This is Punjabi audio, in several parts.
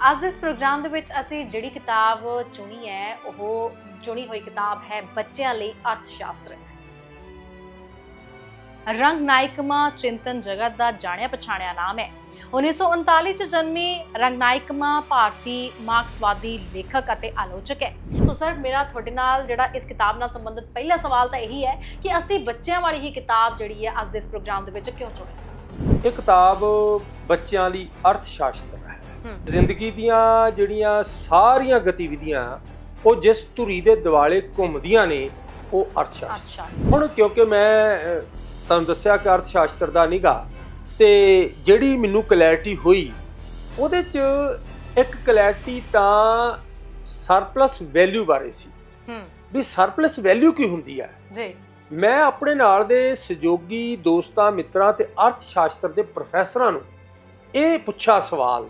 ਅੱਜ ਇਸ ਪ੍ਰੋਗਰਾਮ ਦੇ ਵਿੱਚ ਅਸੀਂ ਜਿਹੜੀ ਕਿਤਾਬ ਚੁਣੀ ਹੈ, ਉਹ ਚੁਣੀ ਹੋਈ ਕਿਤਾਬ ਹੈ, ਬੱਚਿਆਂ ਲਈ ਅਰਥ ਸ਼ਾਸਤਰ ਰੰਗ ਨਾਇਕਮਾ ਚਿੰਤਨ ਜਗਤ ਦਾ ਜਾਣਿਆ ਪਛਾਣਿਆ ਨਾਮ ਹੈ। 1939 ਚ ਜਨਮੀ ਰੰਗਨਾਇਕਮਾ ਭਾਰਤੀ ਮਾਰਕਸਵਾਦੀ ਲੇਖਕ ਅਤੇ ਆਲੋਚਕ ਹੈ। ਸੋ ਸਰ, ਮੇਰਾ ਤੁਹਾਡੇ ਨਾਲ ਜਿਹੜਾ ਇਸ ਕਿਤਾਬ ਨਾਲ ਸੰਬੰਧਿਤ ਪਹਿਲਾ ਸਵਾਲ ਤਾਂ ਇਹੀ ਹੈ ਕਿ ਅਸੀਂ ਬੱਚਿਆਂ ਵਾਲੀ ਹੀ ਕਿਤਾਬ ਜਿਹੜੀ ਹੈ ਅੱਜ ਦੇ ਇਸ ਪ੍ਰੋਗਰਾਮ ਦੇ ਵਿੱਚ ਕਿਉਂ ਚੁਣੀ? ਇਹ ਕਿਤਾਬ ਬੱਚਿਆਂ ਲਈ ਅਰਥ ਸ਼ਾਸਤਰ ਜ਼ਿੰਦਗੀ ਦੀਆਂ ਜਿਹੜੀਆਂ ਸਾਰੀਆਂ ਗਤੀਵਿਧੀਆਂ ਉਹ ਜਿਸ ਧੁਰੀ ਦੇ ਦਿਵਾਲੇ ਘੁੰਮਦੀਆਂ ਨੇ ਉਹ ਅਰਥ ਸ਼ਾਸਤਰ ਹੁਣ ਕਿਉਂਕਿ ਮੈਂ ਤੁਹਾਨੂੰ ਦੱਸਿਆ ਕਿ ਅਰਥ ਸ਼ਾਸਤਰ ਦਾ ਨਿਗਾ ਤੇ ਜਿਹੜੀ ਮੈਨੂੰ ਕਲੈਰਿਟੀ ਹੋਈ ਉਹਦੇ ਚ ਇੱਕ ਕਲੈਰਿਟੀ ਤਾਂ ਸਰਪਲਸ ਵੈਲਿਊ ਬਾਰੇ ਸੀ। ਹੂੰ। ਵੀ ਸਰਪਲਸ ਵੈਲਿਊ ਕੀ ਹੁੰਦੀ ਹੈ? ਜੀ। ਮੈਂ ਆਪਣੇ ਨਾਲ ਦੇ ਸਹਿਯੋਗੀ ਦੋਸਤਾਂ ਮਿੱਤਰਾਂ ਤੇ ਅਰਥ ਸ਼ਾਸਤਰ ਦੇ ਪ੍ਰੋਫੈਸਰਾਂ ਨੂੰ ਇਹ ਪੁੱਛਾ ਸਵਾਲ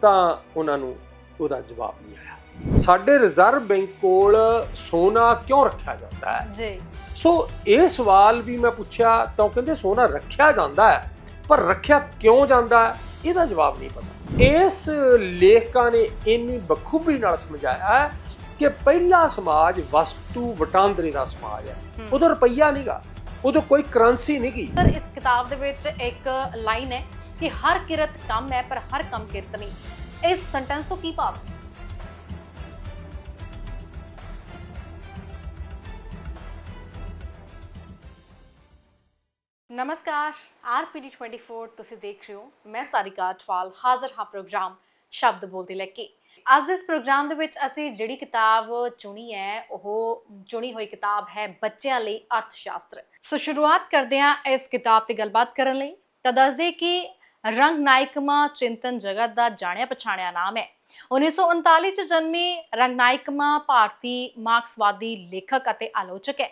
ਤਾਂ ਉਹਨਾਂ ਨੂੰ ਉਹਦਾ ਜਵਾਬ ਨਹੀਂ ਆਇਆ। ਸਾਡੇ ਰਿਜ਼ਰਵ ਬੈਂਕ ਕੋਲ ਸੋਨਾ ਕਿਉਂ ਰੱਖਿਆ ਜਾਂਦਾ ਹੈ? ਜੀ। ਸੋ ਇਹ ਸਵਾਲ ਵੀ ਮੈਂ ਪੁੱਛਿਆ ਤਾਂ ਉਹ ਕਹਿੰਦੇ ਸੋਨਾ ਰੱਖਿਆ ਜਾਂਦਾ ਹੈ ਪਰ ਰੱਖਿਆ ਕਿਉਂ ਜਾਂਦਾ ਹੈ? ਇਹਦਾ ਜਵਾਬ ਨਹੀਂ ਪਤਾ। ਇਸ ਲੇਖਕਾਂ ਨੇ ਇੰਨੀ ਬਖੂਬੀ ਨਾਲ ਸਮਝਾਇਆ ਹੈ ਕਿ ਪਹਿਲਾ ਸਮਾਜ ਵਸਤੂ ਵਟਾਂਦਰੇ ਦਾ ਸਮਾਜ ਹੈ। ਹੂੰ। ਉਦੋਂ ਰੁਪਈਆ ਨਹੀਂਗਾ ਉਦੋਂ ਕੋਈ ਕਰੰਸੀ ਨਹੀਂਗੀ ਸਰ ਇਸ ਕਿਤਾਬ ਦੇ ਵਿੱਚ ਇੱਕ ਲਾਈਨ ਹੈ ਕਿ ਹਰ ਕਿਰਤ ਕੰਮ ਹੈ ਪਰ ਹਰ ਕੰਮ ਕਿਰਤ ਨਹੀਂ। ਇਸ ਸੈਂਟੈਂਸ ਤੋਂ ਕੀ ਭਾਵ? ਨਮਸਕਾਰ। ਆਰਪੀਡੀ 24 ਤੁਸੀਂ ਦੇਖ ਰਹੇ ਹੋ ਮੈਂ ਸਾਰਿਕਾ ਅਟਵਾਲ ਹਾਜ਼ਰ ਹਾਂ ਪ੍ਰੋਗਰਾਮ ਸ਼ਬਦ ਬੋਲਦੇ ਲੈ ਕੇ। ਅੱਜ ਇਸ ਪ੍ਰੋਗਰਾਮ ਦੇ ਵਿੱਚ ਅਸੀਂ ਜਿਹੜੀ ਕਿਤਾਬ ਚੁਣੀ ਹੈ ਉਹ ਚੁਣੀ ਹੋਈ ਕਿਤਾਬ ਹੈ ਬੱਚਿਆਂ ਲਈ ਅਰਥ ਸ਼ਾਸਤਰ ਸੋ ਸ਼ੁਰੂਆਤ ਕਰਦੇ ਹਾਂ ਇਸ ਕਿਤਾਬ ਤੇ ਗੱਲਬਾਤ ਕਰਨ ਲਈ। ਤਾਂ ਦੱਸਦੇ ਕਿ ਰੰਗਨਾਇਕਮਾ ਚਿੰਤਨ ਜਗਤ ਦਾ ਜਾਣਿਆ ਪਛਾਣਿਆ ਨਾਮ ਹੈ 1939 ਚ ਜਨਮੀ ਰੰਗਨਾਇਕਮਾ ਭਾਰਤੀ ਮਾਰਕਸਵਾਦੀ ਲੇਖਕ ਅਤੇ ਆਲੋਚਕ ਹੈ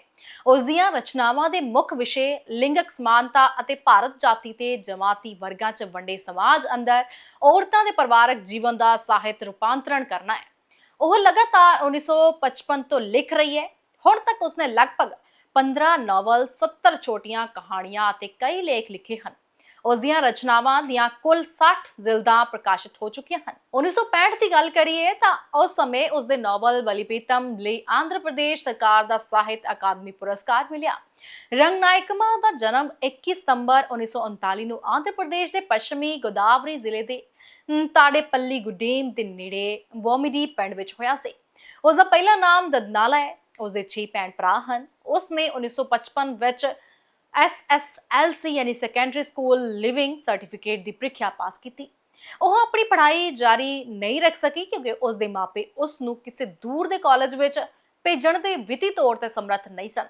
ਉਸ ਦੀਆਂ ਰਚਨਾਵਾਂ ਦੇ ਮੁੱਖ ਵਿਸ਼ੇ ਲਿੰਗਕ ਸਮਾਨਤਾ ਅਤੇ ਭਾਰਤ ਜਾਤੀ ਤੇ ਜਮਾਤੀ ਵਰਗਾਂ 'ਚ ਵੰਡੇ ਸਮਾਜ ਅੰਦਰ ਔਰਤਾਂ ਦੇ ਪਰਿਵਾਰਕ ਜੀਵਨ ਦਾ ਸਾਹਿਤ ਰੂਪਾਂਤਰਣ ਕਰਨਾ ਹੈ ਉਹ ਲਗਾਤਾਰ 1955 ਤੋਂ ਲਿਖ ਰਹੀ ਹੈ ਹੁਣ ਤੱਕ ਉਸਨੇ ਲਗਭਗ 15 ਨਾਵਲ 70 ਛੋਟੀਆਂ ਕਹਾਣੀਆਂ ਅਤੇ ਕਈ ਲੇਖ ਲਿਖੇ ਹਨ ਉਸ ਦੀਆਂ ਰਚਨਾਵਾਂ ਦੀਆਂ ਕੁੱਲ 60 ਜ਼ਿਲਦਾਂ ਪ੍ਰਕਾਸ਼ਿਤ ਹੋ ਚੁੱਕੀਆਂ ਹਨ। 1965 ਦੀ ਗੱਲ ਕਰੀਏ ਤਾਂ ਉਸ ਸਮੇਂ ਉਸ ਦੇ ਨਾਵਲ ਬਲੀਪੀਤਮ ਲਈ ਆਂਧਰਾ ਪ੍ਰਦੇਸ਼ ਸਰਕਾਰ ਦਾ ਸਾਹਿਤ ਅਕਾਦਮੀ ਪੁਰਸਕਾਰ ਮਿਲਿਆ। ਰੰਗਨਾਇਕਮਾ ਦਾ ਜਨਮ 21 ਸਤੰਬਰ 1939 ਨੂੰ ਆਂਧਰਾ ਪ੍ਰਦੇਸ਼ ਦੇ ਪੱਛਮੀ ਗੋਦਾਵਰੀ ਜ਼ਿਲ੍ਹੇ ਦੇ ਤਾੜੇਪੱਲੀ ਗੁਡੇਮ ਦੇ ਨੇੜੇ ਬੋਮਿਡੀ ਪਿੰਡ ਵਿੱਚ ਹੋਇਆ ਸੀ। ਉਸ ਦਾ ਪਹਿਲਾ ਨਾਮ ਦਦਨਾਲਾ ਹੈ। ਉਸ ਦੇ 6 ਭੈਣ ਭਰਾ ਹਨ। ਉਸ ਨੇ 1955 ਵਿੱਚ SSLC ਯਾਨੀ ਸੈਕੰਡਰੀ ਸਕੂਲ ਲਿਵਿੰਗ ਸਰਟੀਫਿਕੇਟ ਦੀ ਪ੍ਰੀਖਿਆ ਪਾਸ ਕੀਤੀ। ਉਹ ਆਪਣੀ ਪੜ੍ਹਾਈ ਜਾਰੀ ਨਹੀਂ ਰੱਖ ਸਕੀ ਕਿਉਂਕਿ ਉਸ ਦੇ ਮਾਪੇ ਉਸ ਨੂੰ ਕਿਸੇ ਦੂਰ ਦੇ ਕਾਲਜ ਵਿੱਚ ਭੇਜਣ ਦੇ ਵਿੱਤੀ ਤੌਰ ਤੇ ਸਮਰੱਥ ਨਹੀਂ ਸਨ।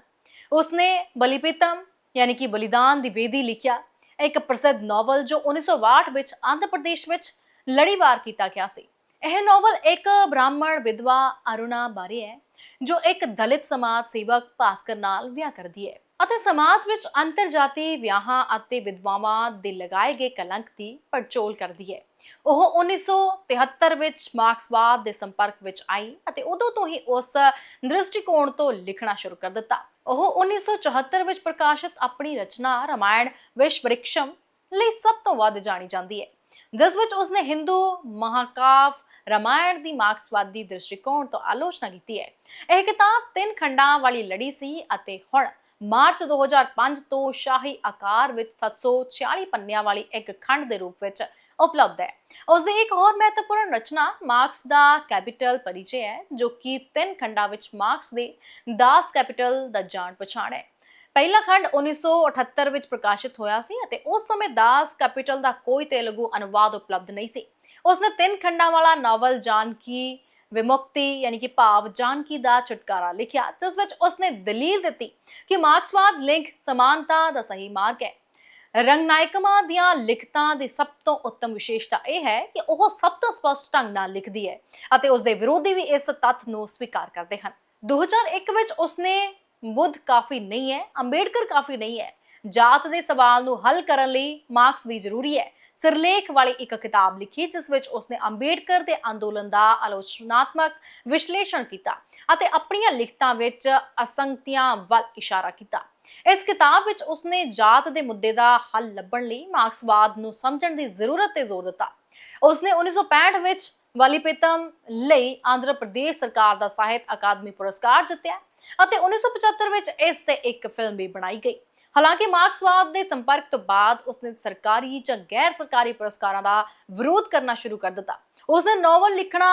ਉਸਨੇ ਬਲੀਪੀਤਮ ਯਾਨੀ ਕਿ ਬਲੀਦਾਨ ਦੀ ਵੇਦੀ ਲਿਖਿਆ। ਇੱਕ ਪ੍ਰਸਿੱਧ ਨੋਵਲ ਜੋ 1962 ਵਿੱਚ ਆਂਧਰ ਪ੍ਰਦੇਸ਼ ਵਿੱਚ ਲੜੀਵਾਰ ਕੀਤਾ ਗਿਆ ਸੀ। ਇਹ ਨੋਵਲ ਇੱਕ ਬ੍ਰਾਹਮਣ ਵਿਧਵਾ ਅਰੁਣਾ ਬਾਰੇ ਹੈ, ਜੋ ਇੱਕ ਦਲਿਤ ਸਮਾਜ ਸੇਵਕ ਭਾਸਕਰ ਨਾਲ ਵਿਆਹ ਕਰਦੀ ਹੈ। ਅਤੇ ਸਮਾਜ ਵਿੱਚ ਅੰਤਰਜਾਤੀ ਵਿਆਹਾਂ ਅਤੇ ਵਿਧਵਾਵਾਂ ਦੇ ਲਗਾਏ ਗਏ ਕਲੰਕ ਦੀ ਪੜਚੋਲ ਕਰਦੀ ਹੈ। ਉਹ 1973 ਵਿੱਚ ਮਾਰਕਸਵਾਦ ਦੇ ਸੰਪਰਕ ਵਿੱਚ ਆਈ ਅਤੇ ਉਦੋਂ ਤੋਂ ਹੀ ਉਸ ਦ੍ਰਿਸ਼ਟੀਕੋਣ ਤੋਂ ਲਿਖਣਾ ਸ਼ੁਰੂ ਕਰ ਦਿੱਤਾ। ਉਹ 1974 ਵਿੱਚ ਪ੍ਰਕਾਸ਼ਿਤ ਆਪਣੀ ਰਚਨਾ ਰਾਮਾਇਣ ਵਿਸ਼ਵਰਿਕਸ਼ਮ ਲਈ ਸਭ ਤੋਂ ਵੱਧ ਜਾਣੀ ਜਾਂਦੀ ਹੈ, ਜਿਸ ਵਿੱਚ ਉਸਨੇ ਹਿੰਦੂ ਮਹਾਕਾਵ ਰਾਮਾਇਣ ਦੀ ਮਾਰਕਸਵਾਦੀ ਦ੍ਰਿਸ਼ਟੀਕੋਣ ਤੋਂ ਆਲੋਚਨਾ ਕੀਤੀ ਹੈ। ਇਹ ਕਿਤਾਬ ਤਿੰਨ ਖੰਡਾਂ ਵਾਲੀ ਲੜੀ ਸੀ ਅਤੇ ਹੁਣ ਮਾਰਚ 2005 ਤੋਂ ਸ਼ਾਹੀ ਆਕਾਰ ਵਿੱਚ 746 ਪੰਨਿਆਂ ਵਾਲੀ ਇੱਕ ਖੰਡ ਦੇ ਰੂਪ ਵਿੱਚ ਉਪਲਬਧ ਹੈ। ਉਸ ਦੀ ਇੱਕ ਹੋਰ ਮਹੱਤਵਪੂਰਨ ਰਚਨਾ ਮਾਰਕਸ ਦਾ ਕੈਪੀਟਲ ਪਰਿਚੈ ਹੈ, ਜੋ ਕਿ ਤਿੰਨ ਖੰਡਾਂ ਵਿੱਚ ਮਾਰਕਸ ਦੇ ਦਾਸ ਕੈਪੀਟਲ ਦਾ ਜਾਣ ਪਛਾਣ ਹੈ। ਪਹਿਲਾ ਖੰਡ 1978 ਵਿੱਚ ਪ੍ਰਕਾਸ਼ਿਤ ਹੋਇਆ ਸੀ ਅਤੇ ਉਸ ਸਮੇਂ ਦਾਸ ਕੈਪੀਟਲ ਦਾ ਕੋਈ ਤੇਲਗੂ ਅਨੁਵਾਦ ਉਪਲਬਧ ਨਹੀਂ ਸੀ। ਉਸਨੇ ਤਿੰਨ ਖੰਡਾਂ ਵਾਲਾ ਨਾਵਲ ਜਾਨਕੀ ਵਿਮੁਕਤੀ ਯਾਨੀ ਕਿ ਭਾਵ ਜਾਨਕੀ ਦਾ ਛੁਟਕਾਰਾ ਲਿਖਿਆ ਜਿਸ ਵਿੱਚ ਉਸਨੇ ਦਲੀਲ ਦਿੱਤੀ ਕਿ ਮਾਰਕਸਵਾਦ ਲਿੰਗ ਸਮਾਨਤਾ ਦਾ ਸਹੀ ਮਾਰਗ ਹੈ ਰੰਗਨਾਇਕਮਾ ਦੀਆਂ ਲਿਖਤਾਂ ਦੀ ਸਭ ਤੋਂ ਉੱਤਮ ਵਿਸ਼ੇਸ਼ਤਾ ਇਹ ਹੈ ਕਿ ਉਹ ਸਭ ਤੋਂ ਸਪਸ਼ਟ ਢੰਗ ਨਾਲ ਲਿਖਦੀ ਹੈ ਅਤੇ ਉਸ ਦੇ ਵਿਰੋਧੀ ਵੀ ਇਸ ਤੱਥ ਨੂੰ ਸਵੀਕਾਰ ਕਰਦੇ ਹਨ 2001 ਵਿੱਚ ਉਸਨੇ ਬੁੱਧ ਕਾਫੀ ਨਹੀਂ ਹੈ ਅੰਬੇਡਕਰ ਕਾਫੀ ਨਹੀਂ ਹੈ ਜਾਤ ਦੇ ਸਵਾਲ ਨੂੰ ਹੱਲ ਕਰਨ ਲਈ ਮਾਰਕਸ ਵੀ ਜ਼ਰੂਰੀ ਹੈ ਸਿਰਲੇਖ ਵਾਲੀ ਇੱਕ ਕਿਤਾਬ ਲਿਖੀ, ਜਿਸ ਵਿੱਚ ਉਸਨੇ ਅੰਬੇਡਕਰ ਦੇ ਅੰਦੋਲਨ ਦਾ ਆਲੋਚਨਾਤਮਕ ਵਿਸ਼ਲੇਸ਼ਣ ਕੀਤਾ ਅਤੇ ਆਪਣੀਆਂ ਲਿਖਤਾਂ ਵਿੱਚ ਅਸੰਗਤੀਆਂ ਵੱਲ ਇਸ਼ਾਰਾ ਕੀਤਾ। ਇਸ ਕਿਤਾਬ ਵਿੱਚ ਉਸਨੇ ਜਾਤ ਦੇ ਮੁੱਦੇ ਦਾ ਹੱਲ ਲੱਭਣ ਲਈ ਮਾਰਕਸਵਾਦ ਨੂੰ ਸਮਝਣ ਦੀ ਜ਼ਰੂਰਤ ਤੇ ਜ਼ੋਰ ਦਿੱਤਾ। ਉਸਨੇ 1965 ਵਿੱਚ ਵਾਲੀਪੇਤਮ ਲਈ ਆਂਧਰਾ ਪ੍ਰਦੇਸ਼ ਸਰਕਾਰ ਦਾ ਸਾਹਿਤ ਅਕਾਦਮੀ ਪੁਰਸਕਾਰ ਜਿੱਤਿਆ ਅਤੇ 1975 ਵਿੱਚ ਇਸ ਤੇ ਇੱਕ ਫਿਲਮ ਵੀ ਬਣਾਈ ਗਈ। ਹਾਲਾਂਕਿ ਮਾਰਕਸਵਾਦ ਦੇ ਸੰਪਰਕ ਤੋਂ ਬਾਅਦ ਉਸਨੇ ਸਰਕਾਰੀ ਜਾਂ ਗੈਰ ਸਰਕਾਰੀ ਪੁਰਸਕਾਰਾਂ ਦਾ ਵਿਰੋਧ ਕਰਨਾ ਸ਼ੁਰੂ ਕਰ ਦਿੱਤਾ। ਉਸਨੇ ਨੋਵਲ ਲਿਖਣਾ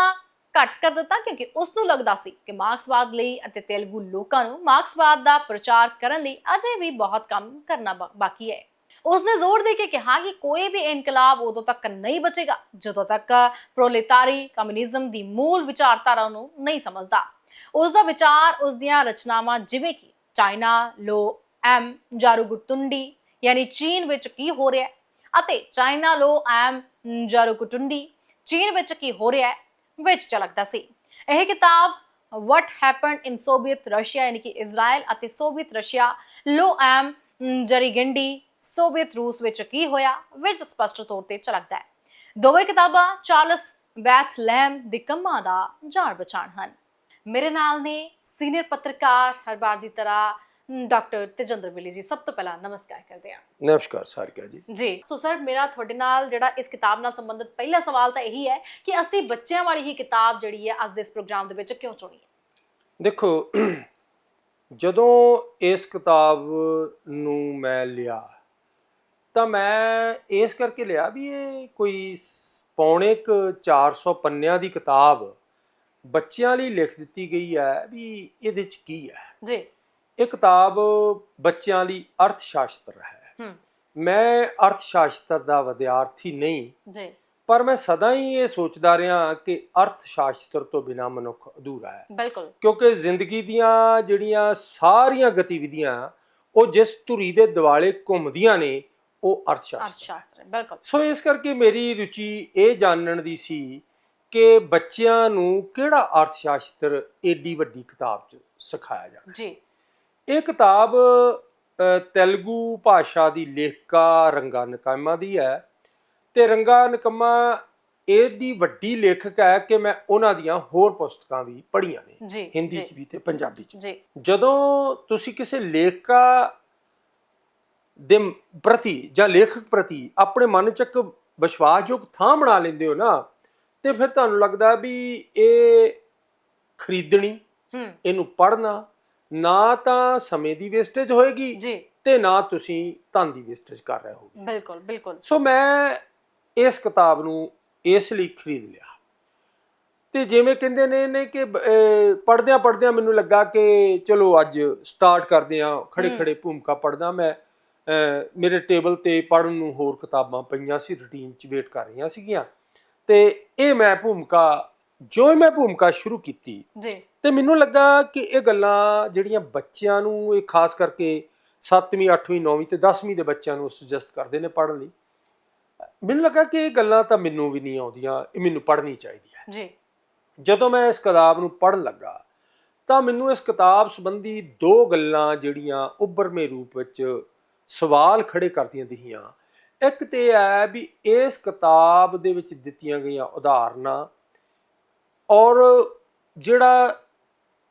ਘੱਟ ਕਰ ਦਿੱਤਾ ਕਿਉਂਕਿ ਉਸ ਨੂੰ ਲੱਗਦਾ ਸੀ ਕਿ ਮਾਰਕਸਵਾਦ ਲਈ ਅਤੇ ਤੇਲਗੂ ਲੋਕਾਂ ਨੂੰ ਮਾਰਕਸਵਾਦ ਦਾ ਪ੍ਰਚਾਰ ਕਰਨ ਲਈ ਅਜੇ ਵੀ ਬਹੁਤ ਕੰਮ ਕਰਨਾ ਬਾਕੀ ਹੈ। ਉਸਨੇ ਜ਼ੋਰ ਦੇ ਕੇ ਕਿਹਾ ਕਿ ਕੋਈ ਵੀ ਇਨਕਲਾਬ ਉਦੋਂ ਤੱਕ ਨਹੀਂ ਬਚੇਗਾ, ਜਦੋਂ ਤੱਕ ਪ੍ਰੋਲੇਤਾਰੀ ਕਮਿਊਨਿਜ਼ਮ ਦੀ ਮੂਲ ਵਿਚਾਰਧਾਰਾ ਨੂੰ ਨਹੀਂ ਸਮਝਦਾ। ਉਸ ਦਾ ਵਿਚਾਰ ਉਸ ਦੀਆਂ ਰਚਨਾਵਾਂ ਜਿਵੇਂ ਕਿ ਚਾਈਨਾ ਲੋ ਐਮ ਜਾਰੂਗੁਟੁੰਡੀ, ਯਾਨੀ ਚੀਨ ਵਿੱਚ ਕੀ ਹੋ ਰਿਹਾ ਹੈ? ਅਤੇ ਚਾਈਨਾ ਲੋ ਐਮ ਜਾਰੂਗੁਟੁੰਡੀ, ਚੀਨ ਵਿੱਚ ਕੀ ਹੋ ਰਿਹਾ ਹੈ? ਵਿੱਚ ਝਲਕਦਾ ਸੀ। ਇਹ ਕਿਤਾਬ what happened in Soviet Russia ਯਾਨੀ ਕਿ ਇਜ਼ਰਾਈਲ ਅਤੇ ਸੋਵੀਅਤ ਰਸ਼ੀਆ ਲੋ ਐਮ ਜਰੀਗੰਡੀ, ਸੋਵੀਅਤ ਰੂਸ ਵਿੱਚ ਕੀ ਹੋਇਆ? ਵਿੱਚ ਸਪਸ਼ਟ ਤੌਰ ਤੇ ਝਲਕਦਾ ਹੈ। ਦੋਵੇਂ ਕਿਤਾਬਾਂ ਚਾਰਲਸ ਬੈਥਲੈਮ ਦੇ ਕੰਮਾਂ ਦਾ ਜਾਣ ਪਛਾਣ ਹਨ। ਮੇਰੇ ਨਾਲ ਨੇ ਸੀਨੀਅਰ ਪੱਤਰਕਾਰ ਹਰ ਵਾਰ ਦੀ ਤਰ੍ਹਾਂ ਡਾਕਟਰ ਤੇਜਿੰਦਰ ਵਿਲੀ ਜੀ ਸਭ ਤੋਂ ਪਹਿਲਾਂ ਨਮਸਕਾਰ ਕਰਦੇ ਹਾਂ। ਨਮਸਕਾਰ ਸਾਰਿਕਾ ਜੀ। ਜੀ ਸੋ ਸਰ ਮੇਰਾ ਤੁਹਾਡੇ ਨਾਲ ਜਿਹੜਾ ਇਸ ਕਿਤਾਬ ਨਾਲ ਸੰਬੰਧਿਤ ਪਹਿਲਾ ਸਵਾਲ ਤਾਂ ਇਹੀ ਹੈ ਕਿ ਅਸੀਂ ਬੱਚਿਆਂ ਵਾਲੀ ਹੀ ਕਿਤਾਬ ਜਿਹੜੀ ਹੈ ਅੱਜ ਦੇ ਇਸ ਪ੍ਰੋਗਰਾਮ ਦੇ ਵਿੱਚ ਕਿਉਂ ਚੁਣੀ ਹੈ? ਦੇਖੋ ਜਦੋਂ ਇਸ ਕਿਤਾਬ ਨੂੰ ਮੈਂ ਲਿਆ ਤਾਂ ਮੈਂ ਇਸ ਕਰਕੇ ਲਿਆ ਵੀ ਇਹ ਕੋਈ ਪੌਣੇ ਕੁ 400 ਪੰਨਿਆਂ ਦੀ ਕਿਤਾਬ ਬੱਚਿਆਂ ਲਈ ਲਿਖ ਦਿੱਤੀ ਗਈ ਹੈ ਵੀ ਇਹਦੇ ਚ ਕੀ ਹੈ। ਜੀ। ਇਹ ਕਿਤਾਬ ਬੱਚਿਆਂ ਲਈ ਅਰਥ ਸ਼ਾਸਤਰ ਹੈ। ਮੈਂ ਅਰਥ ਸ਼ਾਸਤਰ ਦਾ ਵਿਦਿਆਰਥੀ ਨਹੀਂ ਜੀ। ਪਰ ਮੈਂ ਸਦਾ ਹੀ ਇਹ ਸੋਚਦਾ ਰਿਹਾ ਕਿ ਅਰਥ ਸ਼ਾਸਤਰ ਤੋਂ ਬਿਨਾ ਮਨੁੱਖ ਅਧੂਰਾ ਹੈ। ਬਿਲਕੁਲ। ਕਿਉਂਕਿ ਜ਼ਿੰਦਗੀ ਦੀਆਂ ਜਿਹੜੀਆਂ ਸਾਰੀਆਂ ਗਤੀਵਿਧੀਆਂ ਉਹ ਜਿਸ ਧੁਰੀ ਦੇ ਦਿਵਾਲੇ ਘੁੰਮਦੀਆਂ ਨੇ ਉਹ ਅਰਥ ਸ਼ਾਸਤਰ ਹੈ। ਬਿਲਕੁਲ। ਸੋ ਇਸ ਕਰਕੇ ਮੇਰੀ ਰੁਚੀ ਇਹ ਜਾਣਨ ਦੀ ਸੀ ਕਿ ਬੱਚਿਆਂ ਨੂੰ ਕਿਹੜਾ ਅਰਥ ਸ਼ਾਸਤਰ ਏਡੀ ਵੱਡੀ ਕਿਤਾਬ 'ਚ ਸਿਖਾਇਆ ਜਾਵੇ। ਜੀ। ਇਹ ਕਿਤਾਬ ਤੇਲਗੂ ਭਾਸ਼ਾ ਦੀ ਲੇਖਕਾ ਰੰਗਾ ਨਕਮਾ ਦੀ ਹੈ ਤੇ ਰੰਗਾ ਨਕਮਾ ਇਹਦੀ ਵੱਡੀ ਲੇਖਕ ਹੈ ਕਿ ਮੈਂ ਉਹਨਾਂ ਦੀਆਂ ਹੋਰ ਪੁਸਤਕਾਂ ਵੀ ਪੜ੍ਹੀਆਂ ਨੇ ਹਿੰਦੀ 'ਚ ਵੀ ਤੇ ਪੰਜਾਬੀ 'ਚ ਜਦੋਂ ਤੁਸੀਂ ਕਿਸੇ ਲੇਖਕਾ ਦੇ ਪ੍ਰਤੀ ਜਾਂ ਲੇਖਕ ਪ੍ਰਤੀ ਆਪਣੇ ਮਨ 'ਚ ਇੱਕ ਵਿਸ਼ਵਾਸਯੋਗ ਥਾਂ ਬਣਾ ਲੈਂਦੇ ਹੋ ਨਾ ਤੇ ਫਿਰ ਤੁਹਾਨੂੰ ਲੱਗਦਾ ਵੀ ਇਹ ਖਰੀਦਣੀ ਇਹਨੂੰ ਪੜ੍ਹਨਾ ਨਾ ਤਾਂ ਸਮੇਂ ਦੀ ਵੇਸਟੇਜ ਹੋਏਗੀ ਜੀ। ਤੇ ਨਾ ਤੁਸੀਂ ਧਨ ਦੀ ਵੇਸਟੇਜ ਕਰ ਰਹੇ ਹੋਗੇ। ਬਿਲਕੁਲ ਬਿਲਕੁਲ। ਸੋ ਮੈਂ ਇਸ ਕਿਤਾਬ ਨੂੰ ਇਸ ਲਈ ਖਰੀਦ ਲਿਆ। ਤੇ ਜਿਵੇਂ ਕਹਿੰਦੇ ਨੇ ਨੇ ਕਿ ਪੜਦਿਆਂ ਪੜਦਿਆਂ ਮੈਨੂੰ ਲੱਗਾ ਕਿ ਚਲੋ ਅੱਜ ਸਟਾਰਟ ਕਰਦੇ ਆ ਖੜੇ। ਖੜੇ ਭੂਮਿਕਾ ਪੜਦਾ ਮੈਂ। ਮੇਰੇ ਟੇਬਲ ਤੇ ਪੜਨ ਨੂੰ ਹੋਰ ਕਿਤਾਬਾਂ ਪਈਆਂ ਸੀ ਰੁਟੀਨ ਚ ਵੇਟ ਕਰ ਰਹੀਆਂ ਸੀਗੀਆਂ। ਤੇ ਇਹ ਮੈਂ ਭੂਮਿਕਾ ਜੋ ਹੀ ਮੈਂ ਭੂਮਿਕਾ ਸ਼ੁਰੂ ਕੀਤੀ ਜੀ। ਤੇ ਮੈਨੂੰ ਲੱਗਾ ਕਿ ਇਹ ਗੱਲਾਂ ਜਿਹੜੀਆਂ ਬੱਚਿਆਂ ਨੂੰ ਇਹ ਖਾਸ ਕਰਕੇ 7ਵੀਂ 8ਵੀਂ 9ਵੀਂ ਤੇ 10ਵੀਂ ਦੇ ਬੱਚਿਆਂ ਨੂੰ ਸੁਜੈਸਟ ਕਰਦੇ ਨੇ ਪੜ੍ਹਨ ਲਈ ਮੈਨੂੰ ਲੱਗਾ ਕਿ ਇਹ ਗੱਲਾਂ ਤਾਂ ਮੈਨੂੰ ਵੀ ਨਹੀਂ ਆਉਂਦੀਆਂ ਇਹ ਮੈਨੂੰ ਪੜ੍ਹਨੀ ਚਾਹੀਦੀ ਹੈ ਜੀ। ਜਦੋਂ ਮੈਂ ਇਸ ਕਿਤਾਬ ਨੂੰ ਪੜ੍ਹਨ ਲੱਗਾ ਤਾਂ ਮੈਨੂੰ ਇਸ ਕਿਤਾਬ ਸੰਬੰਧੀ ਦੋ ਗੱਲਾਂ ਜਿਹੜੀਆਂ ਉੱਭਰਵੇਂ ਰੂਪ ਵਿੱਚ ਸਵਾਲ ਖੜੇ ਕਰਦੀਆਂ ਦਿਖੀਆਂ। ਇੱਕ ਤੇ ਹੈ ਵੀ ਇਸ ਕਿਤਾਬ ਦੇ ਵਿੱਚ ਦਿੱਤੀਆਂ ਗਈਆਂ ਉਦਾਹਰਨਾਂ ਔਰ ਜਿਹੜਾ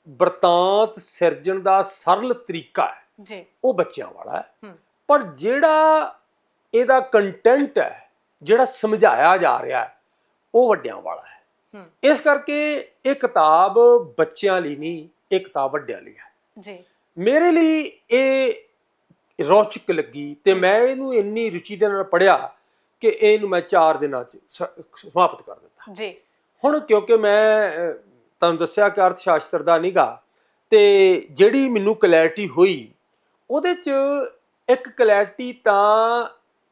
ਵਰਤਾਂਤ ਸਿਰਜਣ ਦਾ ਸਰਲ ਤਰੀਕਾ ਹੈ। ਜੀ। ਉਹ ਬੱਚਿਆਂ ਵਾਲਾ ਹੈ। ਪਰ ਜਿਹੜਾ ਇਹਦਾ ਕੰਟੈਂਟ ਹੈ ਜਿਹੜਾ ਸਮਝਾਇਆ ਜਾ ਰਿਹਾ ਹੈ ਉਹ ਵੱਡਿਆਂ ਵਾਲਾ ਹੈ। ਇਸ ਕਰਕੇ ਇਹ ਕਿਤਾਬ ਬੱਚਿਆਂ ਲਈ ਨਹੀਂ ਇਹ ਕਿਤਾਬ ਵੱਡਿਆਂ ਲਈ ਹੈ। ਜੀ। ਮੇਰੇ ਲਈ ਇਹ ਰੌਚਕ ਲੱਗੀ ਤੇ ਮੈਂ ਇਹਨੂੰ ਇੰਨੀ ਰੁਚੀ ਦੇ ਨਾਲ ਪੜਿਆ ਕਿ ਇਹਨੂੰ ਮੈਂ 4 ਦਿਨਾਂ ਚ ਸਮਾਪਤ ਕਰ ਦਿੱਤਾ। ਜੀ। ਹੁਣ ਕਿਉਂਕਿ ਮੈਂ ਤੁਹਾਨੂੰ ਦੱਸਿਆ ਕਿ ਅਰਥ ਸ਼ਾਸਤਰ ਦਾ ਨਿਗਾ ਤੇ ਜਿਹੜੀ ਮੈਨੂੰ ਕਲੈਰਿਟੀ ਹੋਈ ਉਹਦੇ ਚ ਇੱਕ ਕਲੈਰਿਟੀ ਤਾਂ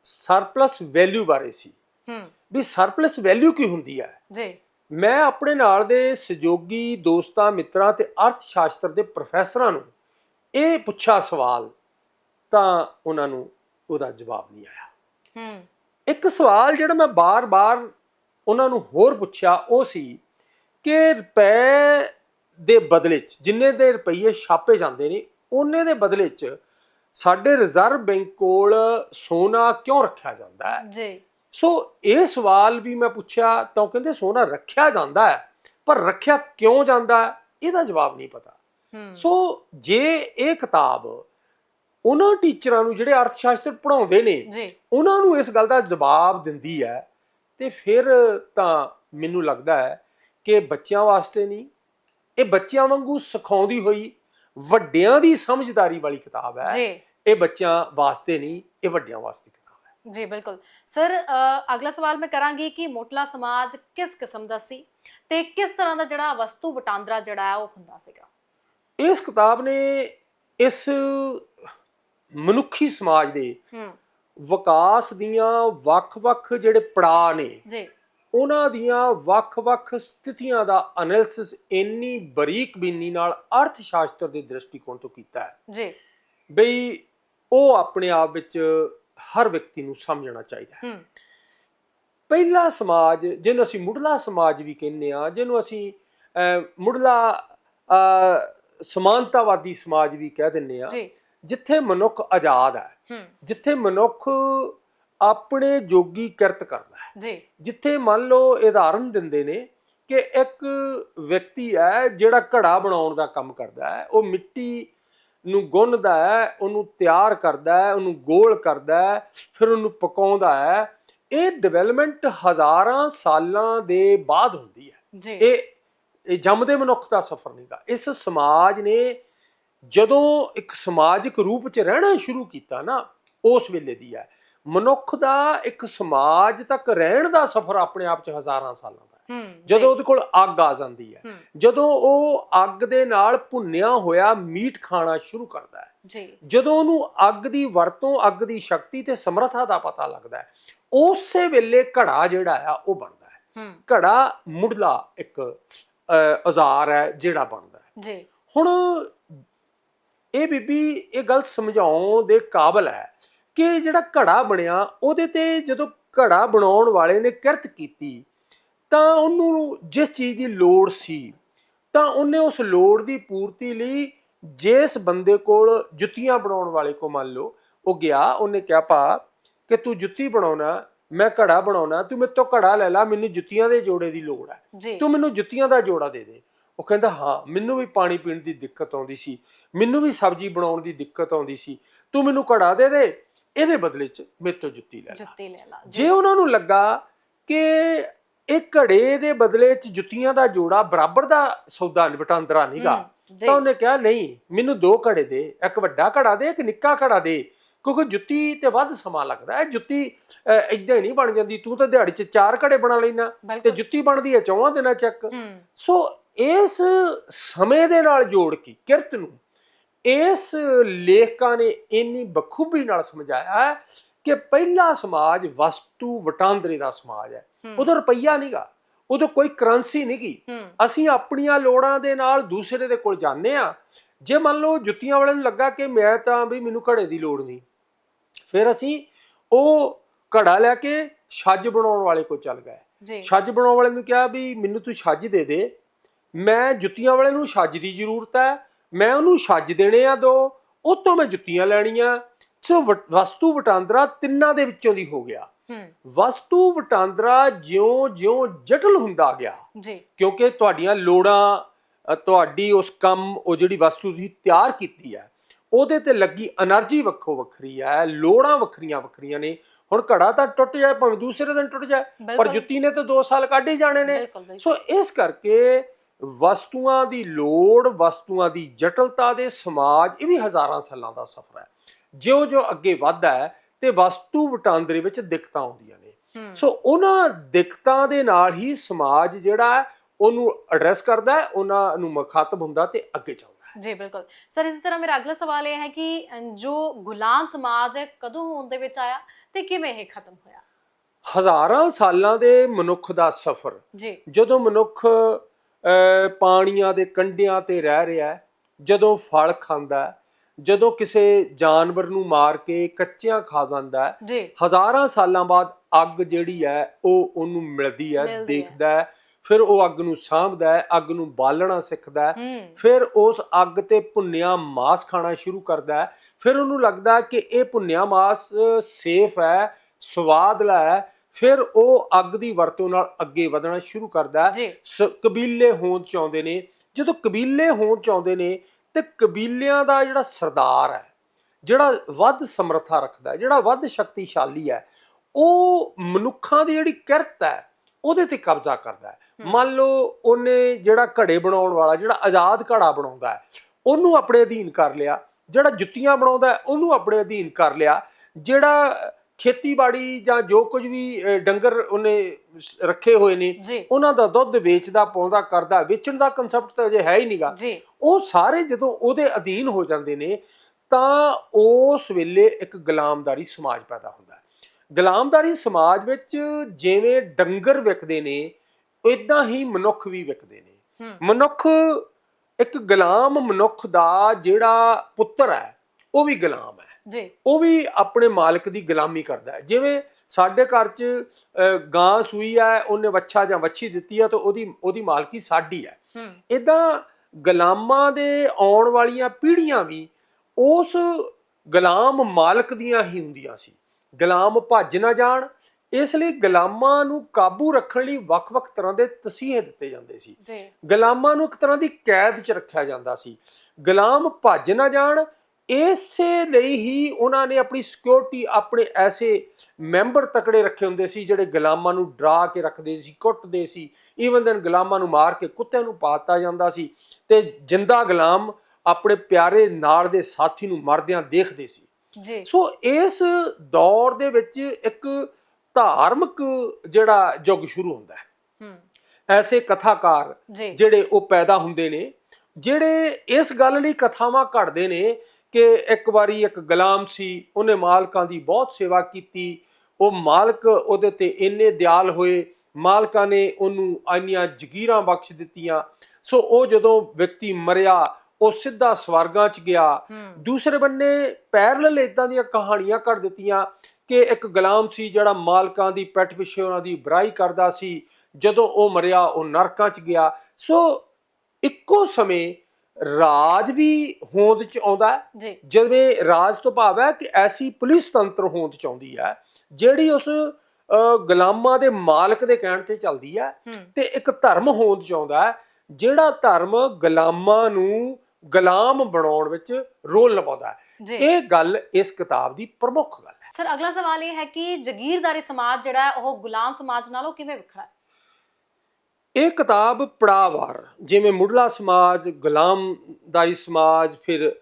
ਸਰਪਲਸ ਵੈਲਿਊ ਬਾਰੇ ਸੀ। ਹੂੰ। ਵੀ ਸਰਪਲਸ ਵੈਲਿਊ ਕੀ ਹੁੰਦੀ ਹੈ? ਜੀ। ਮੈਂ ਆਪਣੇ ਨਾਲ ਦੇ ਸਹਿਯੋਗੀ ਦੋਸਤਾਂ ਮਿੱਤਰਾਂ ਤੇ ਅਰਥ ਸ਼ਾਸਤਰ ਦੇ ਪ੍ਰੋਫੈਸਰਾਂ ਨੂੰ ਇਹ ਪੁੱਛਿਆ ਸਵਾਲ ਤਾਂ ਉਹਨਾਂ ਨੂੰ ਉਹਦਾ ਜਵਾਬ ਨਹੀਂ ਆਇਆ। ਹੂੰ। ਇੱਕ ਸਵਾਲ ਜਿਹੜਾ ਮੈਂ ਬਾਰ-ਬਾਰ ਉਹਨਾਂ ਨੂੰ ਹੋਰ ਪੁੱਛਿਆ ਉਹ ਸੀ ਕਿ ਰੁਪਏ ਦੇ ਬਦਲੇ 'ਚ ਜਿੰਨੇ ਦੇ ਰੁਪਈਏ ਛਾਪੇ ਜਾਂਦੇ ਨੇ ਉਹਨੇ ਦੇ ਬਦਲੇ 'ਚ ਸਾਡੇ ਰਿਜ਼ਰਵ ਬੈਂਕ ਕੋਲ ਸੋਨਾ ਕਿਉਂ ਰੱਖਿਆ ਜਾਂਦਾ ਹੈ? ਜੀ। ਸੋ ਇਹ ਸਵਾਲ ਵੀ ਮੈਂ ਪੁੱਛਿਆ ਤਾਂ ਉਹ ਕਹਿੰਦੇ ਸੋਨਾ ਰੱਖਿਆ ਜਾਂਦਾ ਹੈ ਪਰ ਰੱਖਿਆ ਕਿਉਂ ਜਾਂਦਾ ਹੈ? ਇਹਦਾ ਜਵਾਬ ਨਹੀਂ ਪਤਾ। ਸੋ ਜੇ ਇਹ ਕਿਤਾਬ ਉਹਨਾਂ ਟੀਚਰਾਂ ਨੂੰ ਜਿਹੜੇ ਅਰਥ ਸ਼ਾਸਤਰ ਪੜ੍ਹਾਉਂਦੇ ਨੇ ਜੀ। ਉਹਨਾਂ ਨੂੰ ਇਸ ਗੱਲ ਦਾ ਜਵਾਬ ਦਿੰਦੀ ਹੈ ਤੇ ਫਿਰ ਤਾਂ ਮੈਨੂੰ ਲੱਗਦਾ ਹੈ ਕਿ ਬੱਚਿਆਂ ਵਾਸਤੇ ਨਹੀਂ ਇਹ ਬੱਚਿਆਂ ਵਾਂਗੂ ਸਿਖਾਉਂਦੀ ਹੋਈ ਵੱਡਿਆਂ ਦੀ ਸਮਝਦਾਰੀ ਵਾਲੀ ਕਿਤਾਬ ਹੈ। ਜੀ। ਇਹ ਬੱਚਿਆਂ ਵਾਸਤੇ ਨਹੀਂ ਇਹ ਵੱਡਿਆਂ ਵਾਸਤੇ ਕਿਤਾਬ ਹੈ। ਜੀ ਬਿਲਕੁਲ। ਸਰ ਅਗਲਾ ਸਵਾਲ ਮੈਂ ਕਰਾਂਗੀ ਕਿ ਮੋਟਲਾ ਸਮਾਜ ਕਿਸ ਕਿਸਮ ਦਾ ਸੀ ਤੇ ਕਿਸ ਤਰ੍ਹਾਂ ਦਾ ਜਿਹੜਾ ਵਸਤੂ ਵਟਾਂਦਰਾ ਜਿਹੜਾ ਹੈ ਉਹ ਹੁੰਦਾ ਸੀਗਾ? ਇਸ ਕਿਤਾਬ ਨੇ ਇਸ ਮਨੁੱਖੀ ਸਮਾਜ ਦੇ ਵਿਕਾਸ ਦੀਆਂ ਵੱਖ-ਵੱਖ ਜਿਹੜੇ ਪੜਾਅ ਨੇ ਜੀ। ਉਹਨਾਂ ਦੀਆਂ ਵੱਖ-ਵੱਖ ਸਥਿਤੀਆਂ ਦਾ ਐਨਾਲਿਸਿਸ ਇੰਨੀ ਬਰੀਕ ਬੀਨੀ ਨਾਲ ਅਰਥ ਸ਼ਾਸਤਰ ਦੇ ਦ੍ਰਿਸ਼ਟੀਕੋਣ ਤੋਂ ਕੀਤਾ ਹੈ। ਜੀ। ਬਈ ਉਹ ਆਪਣੇ ਆਪ ਵਿੱਚ ਹਰ ਵਿਅਕਤੀ ਨੂੰ ਸਮਝਣਾ ਚਾਹੀਦਾ ਹੈ। ਪਹਿਲਾ ਸਮਾਜ ਜਿਹਨੂੰ ਅਸੀਂ ਮੁੱਢਲਾ ਸਮਾਜ ਵੀ ਕਹਿੰਦੇ ਆ ਜਿਹਨੂੰ ਅਸੀਂ ਮੁੱਢਲਾ ਸਮਾਨਤਾਵਾਦੀ ਸਮਾਜ ਵੀ ਕਹਿ ਦਿੰਦੇ ਆ ਜਿੱਥੇ ਮਨੁੱਖ ਆਜ਼ਾਦ ਹੂੰ। ਜਿੱਥੇ ਮਨੁੱਖ ਆਪਣੇ ਜੋਗੀ ਕਿਰਤ ਕਰਦਾ ਹੈ। ਜੀ। ਜਿੱਥੇ ਮੰਨ ਲਓ ਉਦਾਹਰਨ ਦਿੰਦੇ ਨੇ ਕਿ ਇੱਕ ਵਿਅਕਤੀ ਹੈ ਜਿਹੜਾ ਘੜਾ ਬਣਾਉਣ ਦਾ ਕੰਮ ਕਰਦਾ ਹੈ ਉਹ ਮਿੱਟੀ ਨੂੰ ਗੁੰਨਦਾ ਹੈ ਉਹਨੂੰ ਤਿਆਰ ਕਰਦਾ ਹੈ ਉਹਨੂੰ ਗੋਲ ਕਰਦਾ ਹੈ ਫਿਰ ਉਹਨੂੰ ਪਕਾਉਂਦਾ ਹੈ। ਇਹ ਡਿਵੈਲਪਮੈਂਟ ਹਜ਼ਾਰਾਂ ਸਾਲਾਂ ਦੇ ਬਾਅਦ ਹੁੰਦੀ ਹੈ। ਇਹ ਇਹ ਜੰਮਦੇ ਮਨੁੱਖ ਦਾ ਸਫ਼ਰ ਨਹੀਂਗਾ ਇਸ ਸਮਾਜ ਨੇ ਜਦੋਂ ਇੱਕ ਸਮਾਜਿਕ ਰੂਪ 'ਚ ਰਹਿਣਾ ਸ਼ੁਰੂ ਕੀਤਾ ਨਾ ਉਸ ਵੇਲੇ ਦੀ ਹੈ। ਮਨੁੱਖ ਦਾ ਇੱਕ ਸਮਾਜ ਤੱਕ ਰਹਿਣ ਦਾ ਸਫ਼ਰ ਆਪਣੇ ਆਪ 'ਚ ਹਜ਼ਾਰਾਂ ਸਾਲਾਂ ਦਾ ਹੈ। ਜਦੋਂ ਉਹਦੇ ਕੋਲ ਅੱਗ ਆ ਜਾਂਦੀ ਹੈ ਜਦੋਂ ਉਹ ਅੱਗ ਦੇ ਨਾਲ ਭੁੰਨਿਆ ਹੋਇਆ ਮੀਟ ਖਾਣਾ ਸ਼ੁਰੂ ਕਰਦਾ ਹੈ ਜੀ। ਜਦੋਂ ਉਹਨੂੰ ਅੱਗ ਦੀ ਵਰਤੋਂ ਅੱਗ ਦੀ ਸ਼ਕਤੀ ਤੇ ਸਮਰੱਥਾ ਦਾ ਪਤਾ ਲੱਗਦਾ ਹੈ ਉਸੇ ਵੇਲੇ ਘੜਾ ਜਿਹੜਾ ਆ ਉਹ ਬਣਦਾ ਹੈ। ਘੜਾ ਮੁੱਢਲਾ ਇੱਕ ਔਜ਼ਾਰ ਹੈ ਜਿਹੜਾ ਬਣਦਾ ਹੈ। ਜੀ। ਹੁਣ ਇਹ ਬੀਬੀ ਇਹ ਗੱਲ ਸਮਝਾਉਣ ਦੇ ਕਾਬਲ ਹੈ ਕਿ ਜਿਹੜਾ ਘੜਾ ਬਣਿਆ ਉਹਦੇ ਤੇ ਜਦੋਂ ਘੜਾ ਬਣਾਉਣ ਵਾਲੇ ਨੇ ਕਿਰਤ ਕੀਤੀ ਤਾਂ ਉਹਨੂੰ ਜਿਸ ਚੀਜ਼ ਦੀ ਲੋੜ ਸੀ ਤਾਂ ਉਹਨੇ ਉਸ ਲੋੜ ਦੀ ਪੂਰਤੀ ਲਈ ਜਿਸ ਬੰਦੇ ਕੋਲ ਜੁੱਤੀਆਂ ਬਣਾਉਣ ਵਾਲੇ ਕੋ ਮੰਨ ਲਓ ਉਹ ਗਿਆ ਉਹਨੇ ਕਿਹਾ ਭਾ ਕਿ ਤੂੰ ਜੁੱਤੀ ਬਣਾਉਣਾ ਮੈਂ ਘੜਾ ਬਣਾਉਣਾ ਤੂੰ ਮੇਰੇ ਤੋਂ ਘੜਾ ਲੈ ਲੈ ਮੈਨੂੰ ਜੁੱਤੀਆਂ ਦੇ ਜੋੜੇ ਦੀ ਲੋੜ ਹੈ। ਤੂੰ ਮੈਨੂੰ ਜੁੱਤੀਆਂ ਦਾ ਜੋੜਾ ਦੇ ਦੇ। ਉਹ ਕਹਿੰਦਾ ਹਾਂ ਮੈਨੂੰ ਵੀ ਪਾਣੀ ਪੀਣ ਦੀ ਦਿੱਕਤ ਆਉਂਦੀ ਸੀ ਮੈਨੂੰ ਵੀ ਸਬਜ਼ੀ ਬਣਾਉਣ ਦੀ ਦਿੱਕਤ ਆਉਂਦੀ ਸੀ ਤੂੰ ਮੈਨੂੰ ਘੜਾ ਦੇ ਦੇ ਇਹਦੇ ਬਦਲੇ 'ਚ ਮੇਰੇ ਤੋਂ ਜੁੱਤੀ ਲੈ ਲੈ। ਜੁੱਤੀ ਲੈ ਲਾ ਜੇ ਉਹਨਾਂ ਨੂੰ ਲੱਗਾ ਕਿ ਇਹ ਘੜੇ ਦੇ ਬਦਲੇ 'ਚ ਜੁੱਤੀਆਂ ਦਾ ਜੋੜਾ ਬਰਾਬਰ ਦਾ ਸੌਦਾ ਵਟਾਂਦਰਾ ਨਹੀਂਗਾ ਤਾਂ ਉਹਨੇ ਕਿਹਾ ਨਹੀਂ ਮੈਨੂੰ ਦੋ ਘੜੇ ਦੇ ਇੱਕ ਵੱਡਾ ਘੜਾ ਦੇ ਇੱਕ ਨਿੱਕਾ ਘੜਾ ਦੇ ਕਿਉਂਕਿ ਜੁੱਤੀ ਤੇ ਵੱਧ ਸਮਾਂ ਲੱਗਦਾ ਹੈ। ਜੁੱਤੀ ਇਦਾਂ ਹੀ ਨਹੀਂ ਬਣ ਜਾਂਦੀ। ਤੂੰ ਤਾਂ ਦਿਹਾੜੀ 'ਚ ਚਾਰ ਘੜੇ ਬਣਾ ਲੈਣਾ ਤੇ ਜੁੱਤੀ ਬਣਦੀ ਹੈ ਚੌਵਾਂ ਦਿਨਾਂ ਚੱਕ ਸੋ ਇਸ ਸਮੇਂ ਦੇ ਨਾਲ ਜੋੜ ਕੇ ਕਿਰਤ ਨੂੰ ਇਸ ਲੇਖਕਾਂ ਨੇ ਇੰਨੀ ਬਖੂਬੀ ਨਾਲ ਸਮਝਾਇਆ ਕਿ ਪਹਿਲਾ ਸਮਾਜ ਵਸਤੂ ਵਟਾਂਦਰੇ ਦਾ ਸਮਾਜ ਹੈ। ਉਦੋਂ ਰੁਪਈਆ ਨਹੀਂਗਾ ਉਦੋਂ ਕੋਈ ਕਰੰਸੀ ਨਹੀਂਗੀ ਹੂੰ। ਅਸੀਂ ਆਪਣੀਆਂ ਲੋੜਾਂ ਦੇ ਨਾਲ ਦੂਸਰੇ ਦੇ ਕੋਲ ਜਾਂਦੇ ਆ ਜੇ ਮੰਨ ਲਓ ਜੁੱਤੀਆਂ ਵਾਲੇ ਨੂੰ ਲੱਗਾ ਕਿ ਮੈਂ ਤਾਂ ਵੀ ਮੈਨੂੰ ਘੜੇ ਦੀ ਲੋੜ ਨਹੀਂ ਫਿਰ ਅਸੀਂ ਉਹ ਘੜਾ ਲੈ ਕੇ ਛੱਜ ਬਣਾਉਣ ਵਾਲੇ ਕੋਲ ਚੱਲ ਗਏ। ਛੱਜ ਬਣਾਉਣ ਵਾਲੇ ਨੂੰ ਕਿਹਾ ਵੀ ਮੈਨੂੰ ਤੂੰ ਛੱਜ ਦੇ ਦੇ। ਮੈਂ ਜੁੱਤੀਆਂ ਵਾਲੇ ਨੂੰ ਛੱਜ ਦੀ ਜ਼ਰੂਰਤ ਹੈ। ਮੈਂ ਉਹਨੂੰ ਛੱਜ ਦੇਣੇ ਆ ਦੋ ਉਹ ਤੋਂ ਮੈਂ ਜੁੱਤੀਆਂ ਲੈਣੀਆਂ। ਸੋ ਵਸਤੂ ਵਟਾਂਦਰਾ ਤਿੰਨਾਂ ਦੇ ਵਿੱਚੋਂ ਦੀ ਹੋ ਗਿਆ। ਵਸਤੂ ਵਟਾਂਦਰਾ ਜਿਉਂ-ਜਿਉਂ ਜਟਲ ਹੁੰਦਾ ਗਿਆ। ਜੀ। ਕਿਉਂਕਿ ਤੁਹਾਡੀਆਂ ਲੋੜਾਂ ਤੁਹਾਡੀ ਉਸ ਕੰਮ ਉਹ ਜਿਹੜੀ ਵਸਤੂ ਦੀ ਤਿਆਰ ਕੀਤੀ ਹੈ ਉਹਦੇ ਤੇ ਲੱਗੀ એનર્ਜੀ ਵੱਖੋ ਵੱਖਰੀ ਹੈ ਲੋੜਾਂ ਵੱਖਰੀਆਂ ਵੱਖਰੀਆਂ ਨੇ। ਹੁਣ ਘੜਾ ਤਾਂ ਟੁੱਟ ਜਾਏ ਭਾਵੇਂ ਦੂਸਰੇ ਦਿਨ ਟੁੱਟ ਜਾਏ ਪਰ ਜੁੱਤੀ ਨੇ ਤਾਂ 2 ਸਾਲ ਕੱਢ ਹੀ ਜਾਣੇ ਨੇ। ਸੋ ਇਸ ਕਰਕੇ ਵਸਤੂਆਂ ਦੀ ਲੋੜ ਵਸਤੂਆਂ ਦੀ ਜਟਲਤਾ ਦੇ ਸਮਾਜ ਇਹ ਵੀ ਹਜ਼ਾਰਾਂ ਸਾਲਾਂ ਦਾ ਸਫ਼ਰ ਹੈ। ਜਿਉਂ-ਜਿਉਂ ਅੱਗੇ ਵੱਧਦਾ ਹੈ ਤੇ ਵਸਤੂ ਵਟਾਂਦਰੇ ਵਿੱਚ ਦਿੱਕਤਾਂ ਆਉਂਦੀਆਂ ਨੇ। ਸੋ ਉਹਨਾਂ ਦਿੱਕਤਾਂ ਦੇ ਨਾਲ ਹੀ ਸਮਾਜ ਜਿਹੜਾ ਉਹਨੂੰ ਐਡਰੈਸ ਕਰਦਾ ਹੈ ਉਹਨਾਂ ਨੂੰ ਮੁਖਾਤਬ ਹੁੰਦਾ ਤੇ ਅੱਗੇ ਚੱਲਦਾ ਹੈ। ਜੀ ਬਿਲਕੁਲ। ਸਰ ਇਸੇ ਤਰ੍ਹਾਂ ਮੇਰਾ ਅਗਲਾ ਸਵਾਲ ਇਹ ਹੈ ਕਿ ਜੋ ਗੁਲਾਮ ਸਮਾਜ ਹੈ ਕਦੋਂ ਹੋਂਦ ਦੇ ਵਿੱਚ ਆਇਆ ਤੇ ਕਿਵੇਂ ਇਹ ਖਤਮ ਹੋਇਆ? ਹਜ਼ਾਰਾਂ ਸਾਲਾਂ ਦੇ ਮਨੁੱਖ ਦਾ ਸਫ਼ਰ। ਜੀ। ਜਦੋਂ ਮਨੁੱਖ ਪਾਣੀਆਂ ਦੇ ਕੰਢਿਆਂ ਤੇ ਰਹਿ ਰਿਹਾ ਜਦੋਂ ਫਲ ਖਾਂਦਾ ਜਦੋਂ ਕਿਸੇ ਜਾਨਵਰ ਨੂੰ ਮਾਰ ਕੇ ਕੱਚਿਆਂ ਖਾ ਜਾਂਦਾ ਹਜ਼ਾਰਾਂ ਸਾਲਾਂ ਬਾਅਦ ਅੱਗ ਜਿਹੜੀ ਹੈ ਉਹ ਉਹਨੂੰ ਮਿਲਦੀ ਹੈ। ਦੇਖਦਾ ਫਿਰ ਉਹ ਅੱਗ ਨੂੰ ਸਾਂਭਦਾ ਅੱਗ ਨੂੰ ਬਾਲਣਾ ਸਿੱਖਦਾ ਫਿਰ ਉਸ ਅੱਗ ਤੇ ਭੁੰਨਿਆ ਮਾਸ ਖਾਣਾ ਸ਼ੁਰੂ ਕਰਦਾ ਫਿਰ ਉਹਨੂੰ ਲੱਗਦਾ ਕਿ ਇਹ ਭੁੰਨਿਆ ਮਾਸ ਸੇਫ ਹੈ ਸਵਾਦਲਾ ਹੈ ਫਿਰ ਉਹ ਅੱਗ ਦੀ ਵਰਤੋਂ ਨਾਲ ਅੱਗੇ ਵਧਣਾ ਸ਼ੁਰੂ ਕਰਦਾ ਕਬੀਲੇ ਹੋਂਦ ਚਾਹੁੰਦੇ ਨੇ। ਜਦੋਂ ਕਬੀਲੇ ਹੋਂਦ ਚਾਹੁੰਦੇ ਨੇ ਤੇ ਕਬੀਲਿਆਂ ਦਾ ਜਿਹੜਾ ਸਰਦਾਰ ਹੈ ਜਿਹੜਾ ਵੱਧ ਸਮਰੱਥਾ ਰੱਖਦਾ ਜਿਹੜਾ ਵੱਧ ਸ਼ਕਤੀਸ਼ਾਲੀ ਹੈ ਉਹ ਮਨੁੱਖਾਂ ਦੀ ਜਿਹੜੀ ਕਿਰਤ ਹੈ ਉਹਦੇ ਤੇ ਕਬਜ਼ਾ ਕਰਦਾ ਹੈ। ਮੰਨ ਲਓ ਉਹਨੇ ਜਿਹੜਾ ਘੜੇ ਬਣਾਉਣ ਵਾਲਾ ਜਿਹੜਾ ਆਜ਼ਾਦ ਘੜਾ ਬਣਾਉਂਦਾ ਉਹਨੂੰ ਆਪਣੇ ਅਧੀਨ ਕਰ ਲਿਆ। ਜਿਹੜਾ ਜੁੱਤੀਆਂ ਬਣਾਉਂਦਾ ਉਹਨੂੰ ਆਪਣੇ ਅਧੀਨ ਕਰ ਲਿਆ। ਜਿਹੜਾ ਖੇਤੀਬਾੜੀ ਜਾਂ ਜੋ ਕੁਝ ਵੀ ਡੰਗਰ ਉਹਨੇ ਰੱਖੇ ਹੋਏ ਨੇ ਉਹਨਾਂ ਦਾ ਦੁੱਧ ਵੇਚਦਾ ਪਾਉਂਦਾ ਕਰਦਾ ਵੇਚਣ ਦਾ ਕਨਸੈਪਟ ਤਾਂ ਅਜੇ ਹੈ ਹੀ ਨਹੀਂਗਾ ਉਹ ਸਾਰੇ ਜਦੋਂ ਉਹਦੇ ਅਧੀਨ ਹੋ ਜਾਂਦੇ ਨੇ ਤਾਂ ਉਸ ਵੇਲੇ ਇੱਕ ਗੁਲਾਮਦਾਰੀ ਸਮਾਜ ਪੈਦਾ ਹੁੰਦਾ ਹੈ। ਗੁਲਾਮਦਾਰੀ ਸਮਾਜ ਵਿੱਚ ਜਿਵੇਂ ਡੰਗਰ ਵਿਕਦੇ ਨੇ ਇਦਾਂ ਹੀ ਮਨੁੱਖ ਵੀ ਵਿਕਦੇ ਨੇ। ਮਨੁੱਖ ਇੱਕ ਗੁਲਾਮ ਮਨੁੱਖ ਦਾ ਜਿਹੜਾ ਪੁੱਤਰ ਹੈ ਉਹ ਵੀ ਗੁਲਾਮ ਜੀ। ਉਹ ਵੀ ਆਪਣੇ ਮਾਲਕ ਦੀ ਗੁਲਾਮੀ ਕਰਦਾ ਹੈ। ਜਿਵੇਂ ਸਾਡੇ ਘਰ 'ਚ ਗਾਂ ਸੂਈ ਹੈ ਉਹਨੇ ਵੱਛਾ ਜਾਂ ਵੱਛੀ ਦਿੱਤੀ ਹੈ ਤਾਂ ਉਹਦੀ ਉਹਦੀ ਮਾਲਕੀ ਸਾਡੀ ਹੈ। ਇਦਾਂ ਗੁਲਾਮਾਂ ਦੇ ਆਉਣ ਵਾਲੀਆਂ ਪੀੜ੍ਹੀਆਂ ਵੀ ਉਸ ਗੁਲਾਮ ਮਾਲਕ ਦੀਆਂ ਹੀ ਹੁੰਦੀਆਂ ਸੀ। ਗੁਲਾਮ ਭੱਜ ਨਾ ਜਾਣ। ਇਸ ਲਈ ਗੁਲਾਮਾਂ ਨੂੰ ਕਾਬੂ ਰੱਖਣ ਲਈ ਵੱਖ-ਵੱਖ ਤਰ੍ਹਾਂ ਦੇ ਤਸੀਹੇ ਦਿੱਤੇ ਜਾਂਦੇ ਸੀ। ਗੁਲਾਮਾਂ ਨੂੰ ਇੱਕ ਤਰ੍ਹਾਂ ਦੀ ਕੈਦ 'ਚ ਰੱਖਿਆ ਜਾਂਦਾ ਸੀ। ਗੁਲਾਮ ਭੱਜ ਨਾ ਜਾਣ ਇਸੇ ਲਈ ਹੀ ਉਹਨਾਂ ਨੇ ਆਪਣੀ ਸਿਕਿਉਰਿਟੀ ਆਪਣੇ ਐਸੇ ਮੈਂਬਰ ਤਕੜੇ ਰੱਖੇ ਹੁੰਦੇ ਸੀ ਜਿਹੜੇ ਗੁਲਾਮਾਂ ਨੂੰ ਡਰਾ ਕੇ ਰੱਖਦੇ ਸੀ ਕੁੱਟਦੇ ਸੀ। ਈਵਨ ਦੈਨ ਗੁਲਾਮਾਂ ਨੂੰ ਮਾਰ ਕੇ ਕੁੱਤਿਆਂ ਨੂੰ ਪਾਤਾ ਜਾਂਦਾ ਸੀ ਤੇ ਜਿੰਦਾ ਗੁਲਾਮ ਆਪਣੇ ਪਿਆਰੇ ਨਾਲ ਦੇ ਸਾਥੀ ਨੂੰ ਮਰਦਿਆਂ ਦੇਖਦੇ ਸੀ। ਜੀ। ਸੋ ਇਸ ਦੌਰ ਦੇ ਵਿੱਚ ਇੱਕ ਧਾਰਮਿਕ ਜਿਹੜਾ ਯੁੱਗ ਸ਼ੁਰੂ ਹੁੰਦਾ ਹੈ। ਹੂੰ। ਐਸੇ ਕਥਾਕਾਰ ਜਿਹੜੇ ਉਹ ਪੈਦਾ ਹੁੰਦੇ ਨੇ ਜਿਹੜੇ ਇਸ ਗੱਲ ਲਈ ਕਥਾਵਾਂ ਘੜਦੇ ਨੇ ਕਿ ਇੱਕ ਵਾਰੀ ਇੱਕ ਗੁਲਾਮ ਸੀ ਉਹਨੇ ਮਾਲਕਾਂ ਦੀ ਬਹੁਤ ਸੇਵਾ ਕੀਤੀ। ਉਹ ਮਾਲਕ ਉਹਦੇ ਤੇ ਇੰਨੇ ਦਿਆਲ ਹੋਏ ਮਾਲਕਾਂ ਨੇ ਉਹਨੂੰ ਇੰਨੀਆਂ ਜ਼ਗੀਰਾਂ ਬਖਸ਼ ਦਿੱਤੀਆਂ। ਸੋ ਉਹ ਜਦੋਂ ਵਿਅਕਤੀ ਮਰਿਆ ਉਹ ਸਿੱਧਾ ਸਵਰਗਾਂ 'ਚ ਗਿਆ। ਦੂਸਰੇ ਬੰਨੇ ਪੈਰਲਲ ਇਦਾਂ ਦੀਆਂ ਕਹਾਣੀਆਂ ਕਰ ਦਿੱਤੀਆਂ ਕਿ ਇੱਕ ਗੁਲਾਮ ਸੀ ਜਿਹੜਾ ਮਾਲਕਾਂ ਦੀ ਪੈਠ ਪਿੱਛੇ ਉਹਨਾਂ ਦੀ ਬੁਰਾਈ ਕਰਦਾ ਸੀ। ਜਦੋਂ ਉਹ ਮਰਿਆ ਉਹ ਨਰਕਾਂ 'ਚ ਗਿਆ। ਸੋ ਇੱਕੋ ਸਮੇਂ ਰਾਜ ਵੀ ਹੋਂਦ 'ਚ ਆਉਂਦਾ ਜਿਵੇਂ ਰਾਜ ਤੋਂ ਭਾਵ ਹੈ ਕਿ ਐਸੀ ਪੁਲਿਸ ਤੰਤਰ ਹੋਂਦ 'ਚ ਆਉਂਦੀ ਹੈ ਜਿਹੜੀ ਉਸ ਗੁਲਾਮਾਂ ਦੇ ਮਾਲਕ ਦੇ ਕਹਿਣ ਤੇ ਚੱਲਦੀ ਹੈ ਤੇ ਇੱਕ ਧਰਮ ਹੋਂਦ 'ਚ ਆਉਂਦਾ ਜਿਹੜਾ ਧਰਮ ਗੁਲਾਮਾਂ ਨੂੰ ਗੁਲਾਮ ਬਣਾਉਣ ਵਿੱਚ ਰੋਲ ਨਿਭਾਉਂਦਾ ਇਹ ਗੱਲ ਇਸ ਕਿਤਾਬ ਦੀ ਪ੍ਰਮੁੱਖ ਗੱਲ ਹੈ। ਸਰ ਅਗਲਾ ਸਵਾਲ ਇਹ ਹੈ ਕਿ ਜਗੀਰਦਾਰੀ ਸਮਾਜ ਜਿਹੜਾ ਹੈ ਉਹ ਗੁਲਾਮ ਸਮਾਜ ਨਾਲੋਂ ਕਿਵੇਂ ਵੱਖਰਾ ਹੈ? ਇਹ ਕਿਤਾਬ ਪੜਾਵਾਰ ਜਿਵੇਂ ਮੁੱਢਲਾ ਸਮਾਜ ਗੁਲਾਮਦਾਰੀ ਸਮਾਜ ਫਿਰ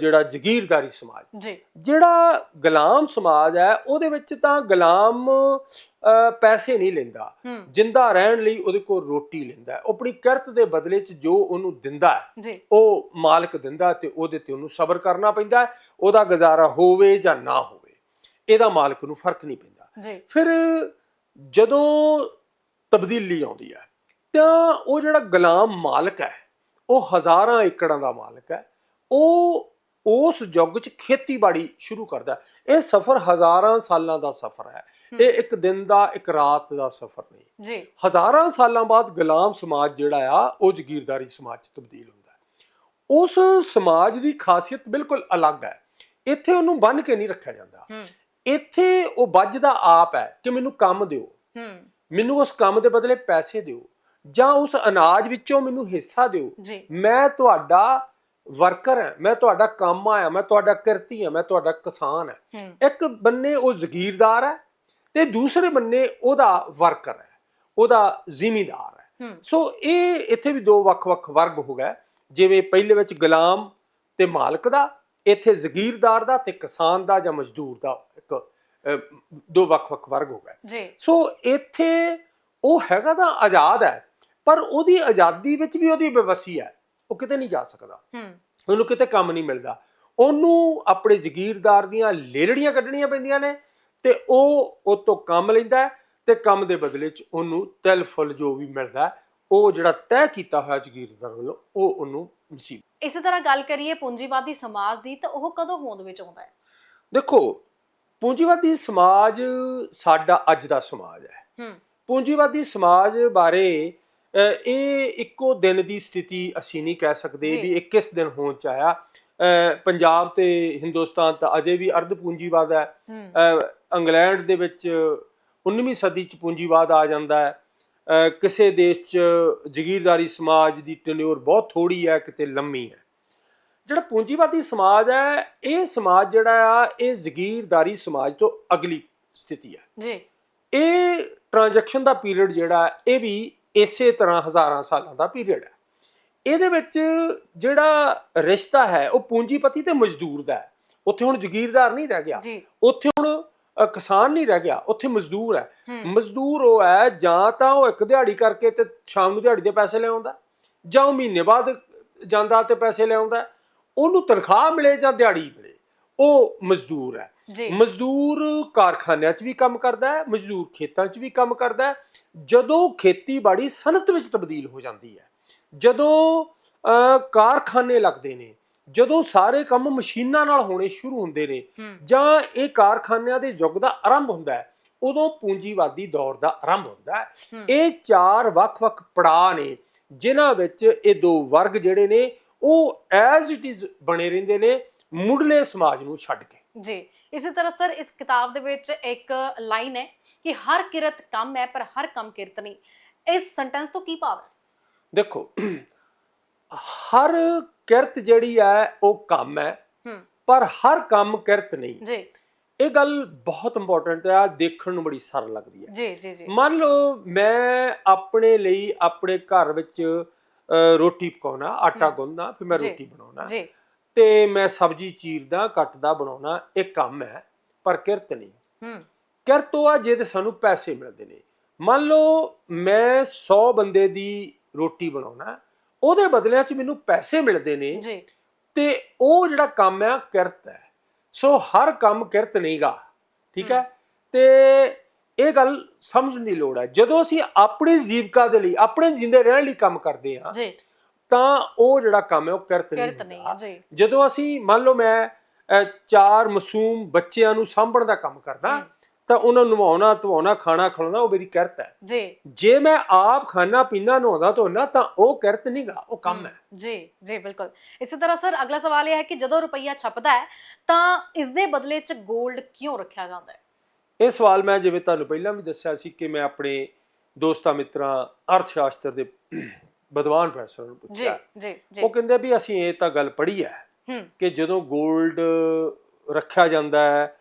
ਜਿਹੜਾ ਜਗੀਰਦਾਰੀ ਸਮਾਜ। ਜੀ। ਜਿਹੜਾ ਗੁਲਾਮ ਸਮਾਜ ਹੈ ਉਹਦੇ ਵਿੱਚ ਤਾਂ ਗੁਲਾਮ ਪੈਸੇ ਨਹੀਂ ਲੈਂਦਾ। ਜਿੰਦਾ ਰਹਿਣ ਲਈ ਉਹਦੇ ਕੋਲ ਰੋਟੀ ਲੈਂਦਾ ਹੈ। ਉਹ ਆਪਣੀ ਕਿਰਤ ਦੇ ਬਦਲੇ 'ਚ ਜੋ ਉਹਨੂੰ ਦਿੰਦਾ ਉਹ ਮਾਲਕ ਦਿੰਦਾ ਤੇ ਉਹਦੇ ਤੇ ਉਹਨੂੰ ਸਬਰ ਕਰਨਾ ਪੈਂਦਾ। ਉਹਦਾ ਗੁਜ਼ਾਰਾ ਹੋਵੇ ਜਾਂ ਨਾ ਹੋਵੇ ਇਹਦਾ ਮਾਲਕ ਨੂੰ ਫ਼ਰਕ ਨਹੀਂ ਪੈਂਦਾ। ਫਿਰ ਜਦੋਂ ਤਬਦੀਲੀ ਆਉਂਦੀ ਹੈ। ਤਾਂ ਉਹ ਜਿਹੜਾ ਗੁਲਾਮ ਮਾਲਕ ਹੈ ਉਹ ਹਜ਼ਾਰਾਂ ਏਕੜਾਂ ਦਾ ਮਾਲਕ ਹੈ ਉਹ ਉਸ ਯੁੱਗ 'ਚ ਖੇਤੀਬਾੜੀ ਸ਼ੁਰੂ ਕਰਦਾ। ਇਹ ਸਫ਼ਰ ਹਜ਼ਾਰਾਂ ਸਾਲਾਂ ਦਾ ਸਫ਼ਰ ਹੈ। ਇਹ ਇੱਕ ਦਿਨ ਦਾ ਇੱਕ ਰਾਤ ਦਾ ਸਫ਼ਰ ਨਹੀਂ। ਜੀ। ਹਜ਼ਾਰਾਂ ਸਾਲਾਂ ਬਾਅਦ ਗੁਲਾਮ ਸਮਾਜ ਜਿਹੜਾ ਆ ਉਹ ਜ਼ਗੀਰਦਾਰੀ ਸਮਾਜ 'ਚ ਤਬਦੀਲ ਹੁੰਦਾ ਉਸ ਸਮਾਜ ਦੀ ਖਾਸੀਅਤ ਬਿਲਕੁਲ ਅਲੱਗ ਹੈ। ਇੱਥੇ ਉਹਨੂੰ ਬੰਨ ਕੇ ਨਹੀਂ ਰੱਖਿਆ ਜਾਂਦਾ। ਇੱਥੇ ਉਹ ਵੱਜਦਾ ਆਪ ਹੈ ਕਿ ਮੈਨੂੰ ਕੰਮ ਦਿਓ। ਹੂੰ। ਮੈਨੂੰ ਉਸ ਕੰਮ ਦੇ ਬਦਲੇ ਪੈਸੇ ਦਿਓ ਜਾਂ ਉਸ ਅਨਾਜ ਵਿੱਚੋਂ ਮੈਨੂੰ ਹਿੱਸਾ ਦਿਓ। ਮੈਂ ਤੁਹਾਡਾ ਵਰਕਰ ਹਾਂ ਮੈਂ ਤੁਹਾਡਾ ਕੰਮ ਆਇਆ ਮੈਂ ਤੁਹਾਡਾ ਕਿਰਤੀ ਹਾਂ ਮੈਂ ਤੁਹਾਡਾ ਕਿਸਾਨ ਹਾਂ। ਇੱਕ ਬੰਨੇ ਉਹ ਜ਼ਗੀਰਦਾਰ ਹੈ ਤੇ ਦੂਸਰੇ ਬੰਨੇ ਉਹਦਾ ਵਰਕਰ ਹੈ ਉਹਦਾ ਜ਼ਿਮੀਂਦਾਰ ਹੈ। ਸੋ ਇਹ ਇੱਥੇ ਵੀ ਦੋ ਵੱਖ-ਵੱਖ ਵਰਗ ਹੋ ਗਏ। ਜਿਵੇਂ ਪਹਿਲੇ ਵਿੱਚ ਗੁਲਾਮ ਤੇ ਮਾਲਕ ਦਾ ਇੱਥੇ ਜ਼ਗੀਰਦਾਰ ਦਾ ਤੇ ਕਿਸਾਨ ਦਾ ਜਾਂ ਮਜ਼ਦੂਰ ਦਾ ਇੱਕ ਦੋ ਵੱਖ-ਵੱਖ ਵਰਗ ਹੋ ਗਏ। ਜੀ। ਸੋ ਇੱਥੇ ਉਹ ਹੈਗਾ ਤਾਂ ਆਜ਼ਾਦ ਹੈ ਪਰ ਉਹਦੀ ਆਜ਼ਾਦੀ ਵਿੱਚ ਵੀ ਉਹਦੀ ਬੇਵਸੀ ਹੈ ਉਹ ਕਿਤੇ ਨਹੀਂ ਜਾ ਸਕਦਾ। ਹੂੰ। ਉਹਨੂੰ ਕਿਤੇ ਕੰਮ ਨਹੀਂ ਮਿਲਦਾ। ਉਹਨੂੰ ਆਪਣੇ ਜ਼ਗੀਰਦਾਰ ਦੀਆਂ ਲੇਲੜੀਆਂ ਕੱਢਣੀਆਂ ਪੈਂਦੀਆਂ ਨੇ ਤੇ ਉਹ ਉਹ ਤੋਂ ਕੰਮ ਲੈਂਦਾ ਤੇ ਕੰਮ ਦੇ ਬਦਲੇ 'ਚ ਉਹਨੂੰ ਤਿਲ ਫੁੱਲ ਜੋ ਵੀ ਮਿਲਦਾ ਉਹ ਜਿਹੜਾ ਤੈਅ ਕੀਤਾ ਹੋਇਆ ਜ਼ਗੀਰਦਾਰ ਵੱਲੋਂ ਉਹ ਉਹਨੂੰ ਨਸੀਬ ਇਸੇ ਤਰ੍ਹਾਂ ਗੱਲ ਕਰੀਏ ਪੂੰਜੀਵਾਦੀ ਸਮਾਜ ਦੀ ਤਾਂ ਉਹ ਕਦੋਂ ਹੋਂਦ ਵਿੱਚ ਆਉਂਦਾ ਹੈ? ਦੇਖੋ ਪੂੰਜੀਵਾਦੀ ਸਮਾਜ ਸਾਡਾ ਅੱਜ ਦਾ ਸਮਾਜ ਹੈ। ਹੂੰ। ਪੂੰਜੀਵਾਦੀ ਸਮਾਜ ਬਾਰੇ ਇਹ ਇੱਕੋ ਦਿਨ ਦੀ ਸਥਿਤੀ ਅਸੀਂ ਨਹੀਂ ਕਹਿ ਸਕਦੇ। ਵੀ ਇਹ ਕਿਸ ਦਿਨ ਹੋਣ ਚ ਆਇਆ। ਪੰਜਾਬ ਤੇ ਹਿੰਦੁਸਤਾਨ ਤਾਂ ਅਜੇ ਵੀ ਅਰਧ ਪੂੰਜੀਵਾਦ ਹੈ। ਇੰਗਲੈਂਡ ਦੇ ਵਿੱਚ 19ਵੀਂ ਸਦੀ ਚ ਪੂੰਜੀਵਾਦ ਆ ਜਾਂਦਾ ਹੈ। ਕਿਸੇ ਦੇਸ਼ ਚ ਜ਼ਗੀਰਦਾਰੀ ਸਮਾਜ ਦੀ ਟੈਨਿਓਰ ਬਹੁਤ ਥੋੜੀ ਹੈ ਕਿਤੇ ਲੰਮੀ ਹੈ। ਜਿਹੜਾ ਪੂੰਜੀਵਾਦੀ ਸਮਾਜ ਹੈ ਇਹ ਸਮਾਜ ਜਿਹੜਾ ਆ ਇਹ ਜ਼ਗੀਰਦਾਰੀ ਸਮਾਜ ਤੋਂ ਅਗਲੀ ਸਥਿਤੀ ਹੈ। ਜੀ। ਇਹ ਟ੍ਰਾਂਜੈਕਸ਼ਨ ਦਾ ਪੀਰੀਅਡ ਜਿਹੜਾ ਇਹ ਵੀ ਇਸੇ ਤਰ੍ਹਾਂ ਹਜ਼ਾਰਾਂ ਸਾਲਾਂ ਦਾ ਪੀਰੀਅਡ ਹੈ। ਇਹਦੇ ਵਿੱਚ ਜਿਹੜਾ ਰਿਸ਼ਤਾ ਹੈ ਉਹ ਪੂੰਜੀਪਤੀ ਤੇ ਮਜ਼ਦੂਰ ਦਾ ਹੈ। ਉੱਥੇ ਹੁਣ ਜ਼ਗੀਰਦਾਰ ਨਹੀਂ ਰਹਿ ਗਿਆ। ਉੱਥੇ ਹੁਣ ਕਿਸਾਨ ਨਹੀਂ ਰਹਿ ਗਿਆ। ਉੱਥੇ ਮਜ਼ਦੂਰ ਹੈ। ਮਜ਼ਦੂਰ ਉਹ ਹੈ ਜਾਂ ਤਾਂ ਉਹ ਇੱਕ ਦਿਹਾੜੀ ਕਰਕੇ ਤੇ ਸ਼ਾਮ ਨੂੰ ਦਿਹਾੜੀ ਦੇ ਪੈਸੇ ਲਿਆਉਂਦਾ ਜਾਂ ਉਹ ਮਹੀਨੇ ਬਾਅਦ ਜਾਂਦਾ ਤੇ ਪੈਸੇ ਲਿਆਉਂਦਾ ਉਹਨੂੰ ਤਨਖਾਹ ਮਿਲੇ ਜਾਂ ਦਿਹਾੜੀ ਮਿਲੇ ਉਹ ਮਜ਼ਦੂਰ ਹੈ। ਮਜ਼ਦੂਰ ਕਾਰਖਾਨਿਆਂ 'ਚ ਵੀ ਕੰਮ ਕਰਦਾ ਹੈ ਮਜ਼ਦੂਰ ਖੇਤਾਂ 'ਚ ਵੀ ਕੰਮ ਕਰਦਾ ਹੈ। ਜਦੋਂ ਖੇਤੀਬਾੜੀ ਸਨਅਤ ਵਿੱਚ ਤਬਦੀਲ ਹੋ ਜਾਂਦੀ ਹੈ ਜਦੋਂ ਕਾਰਖਾਨੇ ਲੱਗਦੇ ਨੇ ਜਦੋਂ ਸਾਰੇ ਕੰਮ ਮਸ਼ੀਨਾਂ ਨਾਲ ਹੋਣੇ ਸ਼ੁਰੂ ਹੁੰਦੇ ਨੇ ਜਾਂ ਇਹ ਕਾਰਖਾਨਿਆਂ ਦੇ ਯੁੱਗ ਦਾ ਆਰੰਭ ਹੁੰਦਾ ਹੈ ਉਦੋਂ ਪੂੰਜੀਵਾਦੀ ਦੌਰ ਦਾ ਆਰੰਭ ਹੁੰਦਾ ਹੂੰ। ਇਹ ਚਾਰ ਵੱਖ-ਵੱਖ ਪੜਾਅ ਨੇ ਜਿਨ੍ਹਾਂ ਵਿੱਚ ਇਹ ਦੋ ਵਰਗ ਜਿਹੜੇ ਨੇ ਉਹ ਐਜ਼ ਇਟ ਇਜ਼ ਬਣੇ ਰਹਿੰਦੇ ਨੇ ਮੁੱਢਲੇ ਸਮਾਜ ਨੂੰ ਛੱਡ ਕੇ। ਜੀ ਇਸੇ ਤਰ੍ਹਾਂ ਸਰ ਇਸ ਕਿਤਾਬ ਦੇ ਵਿੱਚ ਇੱਕ ਲਾਈਨ ਹੈ ਕਿ ਹਰ ਕਿਰਤ ਕੰਮ ਹੈ ਪਰ ਹਰ ਕੰਮ ਕਿਰਤ ਨਹੀਂ। ਇਸ ਸੈਂਟੈਂਸ ਤੋਂ ਕੀ ਭਾਵ ਹੈ? ਦੇਖੋ ਹਰ ਕਿਰਤ ਜਿਹੜੀ ਹੈ ਉਹ ਕੰਮ ਹੈ ਪਰ ਹਰ ਕੰਮ ਕਿਰਤ ਨਹੀਂ। ਜੀ। ਇਹ ਗੱਲ ਬਹੁਤ ਇੰਪੋਰਟੈਂਟ ਹੈ ਦੇਖਣ ਨੂੰ ਬੜੀ ਸਰਲ ਲੱਗਦੀ ਹੈ। ਜੀ ਜੀ ਜੀ। ਮੰਨ ਲਓ ਮੈਂ ਆਪਣੇ ਲਈ ਆਪਣੇ ਘਰ ਵਿੱਚ ਰੋਟੀ ਪਕਾਉਣਾ ਆਟਾ। ਗੁੰਨਦਾ ਫਿਰ ਮੈਂ। ਰੋਟੀ ਬਣਾਉਣਾ। ਜੀ। ਤੇ ਮੈਂ ਸਬਜ਼ੀ ਚੀਰਦਾ ਕੱਟਦਾ ਬਣਾਉਣਾ ਇਹ ਕੰਮ ਹੈ ਪਰ ਕਿਰਤ ਨਹੀਂ। ਹੂੰ। ਕਿਰਤ ਉਹ ਆ ਜਿਹਦੇ ਸਾਨੂੰ ਪੈਸੇ ਮਿਲਦੇ ਨੇ। ਮੰਨ ਲਓ ਮੈਂ 100 ਬੰਦੇ ਦੀ ਰੋਟੀ ਬਣਾਉਣਾ ਉਹਦੇ ਬਦਲਿਆਂ 'ਚ ਮੈਨੂੰ ਪੈਸੇ ਮਿਲਦੇ ਨੇ ਜੀ। ਤੇ ਉਹ ਜਿਹੜਾ ਕੰਮ ਹੈ ਕਿਰਤ ਹੈ। ਸੋ ਹਰ ਕੰਮ ਕਿਰਤ ਨਹੀਂਗਾ। ਠੀਕ ਹੈ। ਤੇ ਇਹ ਗੱਲ ਸਮਝਣ ਦੀ ਲੋੜ ਹੈ। ਜਦੋਂ ਅਸੀਂ ਆਪਣੀ ਜੀਵਿਕਾ ਦੇ ਲਈ ਆਪਣੇ ਜਿੰਦੇ ਰਹਿਣ ਲਈ ਕੰਮ ਕਰਦੇ ਹਾਂ ਜੀ। ਤਾਂ ਉਹ ਜਿਹੜਾ ਕੰਮ ਹੈ ਉਹ ਕਿਰਤ ਨਹੀਂ ਕਿਰਤ ਨਹੀਂ ਜੀ। ਜਦੋਂ ਅਸੀਂ ਮੰਨ ਲਓ ਮੈਂ ਚਾਰ ਮਾਸੂਮ ਬੱਚਿਆਂ ਨੂੰ ਸਾਂਭਣ ਦਾ ਕੰਮ ਕਰਦਾ ਤਾਂ ਉਹਨਾਂ ਨੂੰ ਨਵਾਉਣਾ ਧਵਾਉਣਾ ਖਾਣਾ ਖਿਲਾਉਣਾ ਉਹ ਮੇਰੀ ਕਿਰਤ ਹੈ। ਜੀ। ਜੇ ਮੈਂ ਆਪ ਖਾਣਾ ਪੀਣਾ ਨਹਾਉਂਦਾ ਧੋਣਾ ਤਾਂ ਉਹ ਕਿਰਤ ਨਹੀਂਗਾ ਉਹ ਕੰਮ ਹੈ। ਜੀ ਜੀ ਬਿਲਕੁਲ। ਇਸੇ ਤਰ੍ਹਾਂ ਸਰ ਅਗਲਾ ਸਵਾਲ ਇਹ ਹੈ ਕਿ ਜਦੋਂ ਰੁਪਈਆ ਛਪਦਾ ਹੈ ਤਾਂ ਇਸ ਦੇ ਬਦਲੇ 'ਚ 골ਡ ਕਿਉਂ ਰੱਖਿਆ ਜਾਂਦਾ ਹੈ? ਇਹ ਸਵਾਲ ਮੈਂ ਜਿਵੇਂ ਤੁਹਾਨੂੰ ਪਹਿਲਾਂ ਵੀ ਦੱਸਿਆ ਸੀ ਕਿ ਮੈਂ ਆਪਣੇ ਦੋਸਤਾਂ ਮਿੱਤਰਾਂ ਅਰਥ ਸ਼ਾਸਤਰ ਦੇ ਵਿਦਵਾਨ ਪ੍ਰੋਫੈਸਰ ਨੂੰ ਪੁੱਛਿਆ। ਜੀ ਜੀ ਉਹ ਕਹਿੰਦੇ ਵੀ ਅਸੀਂ ਇਹ ਤਾਂ ਗੱਲ ਪੜ੍ਹੀ ਹੈ ਕਿ ਜਦੋਂ 골ਡ ਰੱਖਿਆ ਜਾਂਦਾ ਹੈ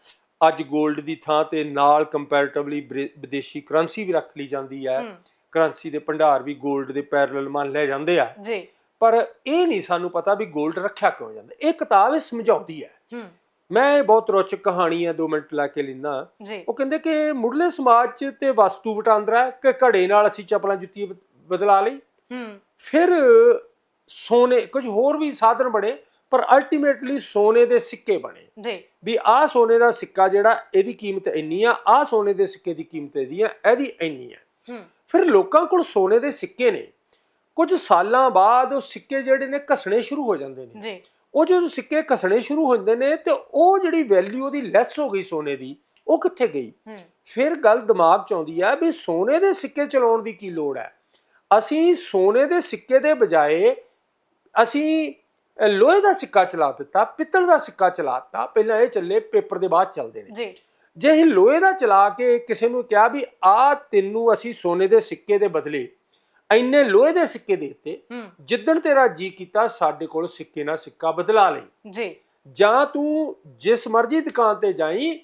ਅੱਜ 골ਡ ਦੀ ਥਾਂ ਤੇ ਨਾਲ ਕੰਪੈਰੀਟਿਵਲੀ ਵਿਦੇਸ਼ੀ ਕਰੰਸੀ ਵੀ ਰੱਖ ਲਈ ਜਾਂਦੀ ਹੈ। ਕਰੰਸੀ ਦੇ ਭੰਡਾਰ ਵੀ 골ਡ ਦੇ ਪੈਰਲਲ ਮੰਨ ਲਏ ਜਾਂਦੇ ਆ। ਜੀ। ਪਰ ਇਹ ਨਹੀਂ ਸਾਨੂੰ ਪਤਾ ਵੀ 골ਡ ਰੱਖਿਆ ਕਿਉਂ ਜਾਂਦਾ। ਇਹ ਕਿਤਾਬ ਇਹ ਸਮਝਾਉਂਦੀ ਹੈ। ਮੈਂ ਇਹ ਬਹੁਤ ਰੋਚਕ ਕਹਾਣੀ ਹੈ 2 ਮਿੰਟ ਲਾ ਕੇ ਜੀ। ਉਹ ਕਹਿੰਦੇ ਕਿ ਮੁੱਢਲੇ ਸਮਾਜ 'ਚ ਤੇ ਵਸਤੂ ਵਟਾਂਦਰਾ ਕਿ ਘੜੇ ਨਾਲ ਅਸੀਂ ਚਪਲਾਂ ਜੁੱਤੀ ਬ- ਬਦਲਾ ਲਈ। ਹੂੰ। ਫਿਰ ਸੋਨੇ ਕੁਝ ਹੋਰ ਵੀ ਸਾਧਨ ਬਣੇ ਪਰ ਅਲਟੀਮੇਟਲੀ ਸੋਨੇ ਦੇ ਸਿੱਕੇ ਬਣੇ। ਜੀ। ਵੀ ਆਹ ਸੋਨੇ ਦਾ ਸਿੱਕਾ ਜਿਹੜਾ ਇਹਦੀ ਕੀਮਤ ਇੰਨੀ ਆ ਆਹ ਸੋਨੇ ਦੇ ਸਿੱਕੇ ਦੀ ਕੀਮਤ ਇਹਦੀ ਆ ਇਹਦੀ ਇੰਨੀ ਆ। ਹੂੰ। ਫਿਰ ਲੋਕਾਂ ਕੋਲ ਸੋਨੇ ਦੇ ਸਿੱਕੇ ਨੇ। ਕੁਝ ਸਾਲਾਂ ਬਾਅਦ ਉਹ ਸਿੱਕੇ ਜਿਹੜੇ ਨੇ ਘਸਣੇ ਸ਼ੁਰੂ ਹੋ ਜਾਂਦੇ ਨੇ। ਜੀ। ਉਹ ਜਦੋਂ ਸਿੱਕੇ ਘਸਣੇ ਸ਼ੁਰੂ ਹੁੰਦੇ ਨੇ ਤੇ ਉਹ ਜਿਹੜੀ ਵੈਲਿਊ ਉਹਦੀ ਲੈਸ ਹੋ ਗਈ ਸੋਨੇ ਦੀ ਉਹ ਕਿੱਥੇ ਗਈ? ਫਿਰ ਗੱਲ ਦਿਮਾਗ 'ਚ ਆਉਂਦੀ ਹੈ ਵੀ ਸੋਨੇ ਦੇ ਸਿੱਕੇ ਚਲਾਉਣ ਦੀ ਕੀ ਲੋੜ ਹੈ? ਅਸੀਂ ਸੋਨੇ ਦੇ ਸਿੱਕੇ ਦੇ ਬਜਾਏ ਅਸੀਂ ਲੋਹੇ ਦਾ ਸਿੱਕਾ ਚਲਾ ਦਿੱਤਾ ਪਿੱਤਲ ਦਾ ਸਿੱਕਾ ਚਲਾ ਦਿੱਤਾ ਪਹਿਲਾਂ ਇਹ ਚੱਲੇ ਪੇਪਰ ਦੇ ਬਾਅਦ ਚੱਲਦੇ ਨੇ। ਜੀ। ਜੇ ਅਸੀਂ ਲੋਹੇ ਦਾ ਚਲਾ ਕੇ ਕਿਸੇ ਨੂੰ ਕਿਹਾ ਵੀ ਆ ਤੈਨੂੰ ਅਸੀਂ ਸੋਨੇ ਦੇ ਸਿੱਕੇ ਦੇ ਬਦਲੇ ਇੰਨੇ ਲੋਹੇ ਦੇ ਸਿੱਕੇ ਦੇ ਦਿੱਤੇ ਜਿੱਦਣ ਤੇਰਾ ਜੀ ਕੀਤਾ ਸਾਡੇ ਕੋਲ ਸਿੱਕੇ ਨਾਲ ਸਿੱਕਾ ਬਦਲਾ ਲਈ। ਜੀ। ਜਾਂ ਤੂੰ ਜਿਸ ਮਰਜ਼ੀ ਦੁਕਾਨ ਤੇ ਜਾਈ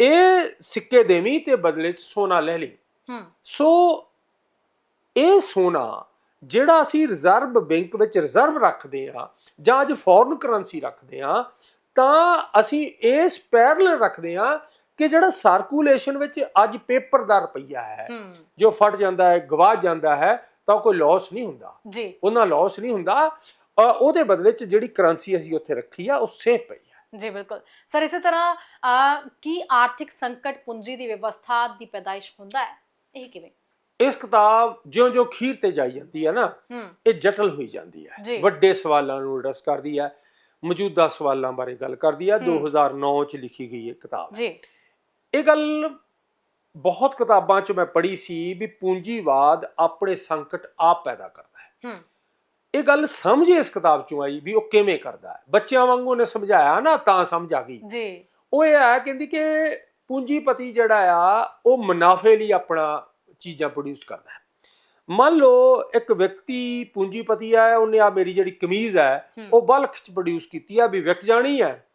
ਇਹ ਸਿੱਕੇ ਦੇਵੀਂ ਤੇ ਬਦਲੇ ਚ ਸੋਨਾ ਲੈ ਲਈ। ਸੋ ਇਹ ਸੋਨਾ ਜਿਹੜਾ ਅਸੀਂ ਰਿਜ਼ਰਵ ਬੈਂਕ ਵਿੱਚ ਰਿਜ਼ਰਵ ਰੱਖਦੇ ਆ ਜਾਂ ਅੱਜ ਫੋਰਨ ਕਰੰਸੀ ਰੱਖਦੇ ਆ ਤਾਂ ਅਸੀਂ ਇਸ ਪੈਰਲਲ ਰੱਖਦੇ ਆ ਕਿ ਜਿਹੜਾ ਸਰਕੂਲੇਸ਼ਨ ਵਿੱਚ ਅੱਜ ਪੇਪਰ ਦਾ ਰੁਪਈਆ ਹੈ। ਜੋ ਫਟ ਜਾਂਦਾ ਹੈ ਗਵਾਚ ਜਾਂਦਾ ਹੈ ਤਾਂ ਕੋਈ ਲਾਸ ਨਹੀਂ ਹੁੰਦਾ। ਜੀ। ਉਹਨਾਂ ਲਾਸ ਨਹੀਂ ਹੁੰਦਾ। ਉਹਦੇ ਬਦਲੇ ਚ ਜਿਹੜੀ ਕਰੰਸੀ ਅਸੀਂ ਉੱਥੇ ਰੱਖੀ ਆ ਉਹ ਸੇਫ ਪਈ ਆ। ਜੀ ਬਿਲਕੁਲ। ਸਰ ਇਸੇ ਤਰ੍ਹਾਂ ਕੀ ਆਰਥਿਕ ਸੰਕਟ ਪੂੰਜੀ ਦੀ ਵਿਵਸਥਾ ਦੀ ਪੈਦਾਇਸ਼ ਹੁੰਦਾ ਹੈ? ਇਹ ਕਿਵੇਂ? ਇਸ ਕਿਤਾਬ ਜਿਉਂ-ਜਿਉਂ ਖੀਰ ਤੇ ਜਾਈ ਜਾਂਦੀ ਹੈ ਨਾ ਇਹ ਜਟਲ ਹੋਈ ਜਾਂਦੀ। ਹੈ ਵੱਡੇ ਸਵਾਲਾਂ ਨੂੰ ਐਡਰੈਸ ਕਰਦੀ ਹੈ ਮੌਜੂਦਾ ਸਵਾਲਾਂ ਬਾਰੇ ਗੱਲ ਕਰਦੀ ਹੈ। ਹੂੰ। 2009 ਚ ਲਿਖੀ ਗਈ ਇਹ ਕਿਤਾਬ। ਜੀ। ਇਹ ਗੱਲ ਬਹੁਤ ਕਿਤਾਬਾਂ ਚ ਮੈਂ ਪੜ੍ਹੀ ਸੀ ਵੀ ਪੂੰਜੀਵਾਦ ਆਪਣੇ ਸੰਕਟ ਆਪ ਪੈਦਾ ਕਰਦਾ ਹੈ। ਹੂੰ। ਇਹ ਗੱਲ ਸਮਝ ਇਸ ਕਿਤਾਬ ਚੋਂ ਆਈ ਵੀ ਉਹ ਕਿਵੇਂ ਕਰਦਾ ਹੈ। ਬੱਚਿਆਂ ਵਾਂਗੂ ਨੇ ਸਮਝਾਇਆ ਨਾ ਤਾਂ ਸਮਝ ਆ ਗਈ। ਜੀ। ਉਹ ਇਹ ਹੈ ਕਹਿੰਦੀ ਕਿ ਪੂੰਜੀਪਤੀ ਜਿਹੜਾ ਆ ਉਹ ਮੁਨਾਫੇ ਲਈ ਆਪਣਾ ਚੀਜ਼ਾਂ ਪ੍ਰੋਡਿਊਸ ਕਰਦਾ ਹੈ। ਮੰਨ ਲਓ ਇੱਕ ਵਿਅਕਤੀ ਪੂੰਜੀਪਤੀ ਹੈ ਉਹਨੇ ਆ ਮੇਰੀ ਜਿਹੜੀ ਕਮੀਜ਼ ਹੂੰ। ਉਹ ਬਲਕ ਚ ਪ੍ਰੋਡਿਊਸ ਕੀਤੀ ਆ ਵੀ ਵਿਕ ਜਾਣੀ ਹੈ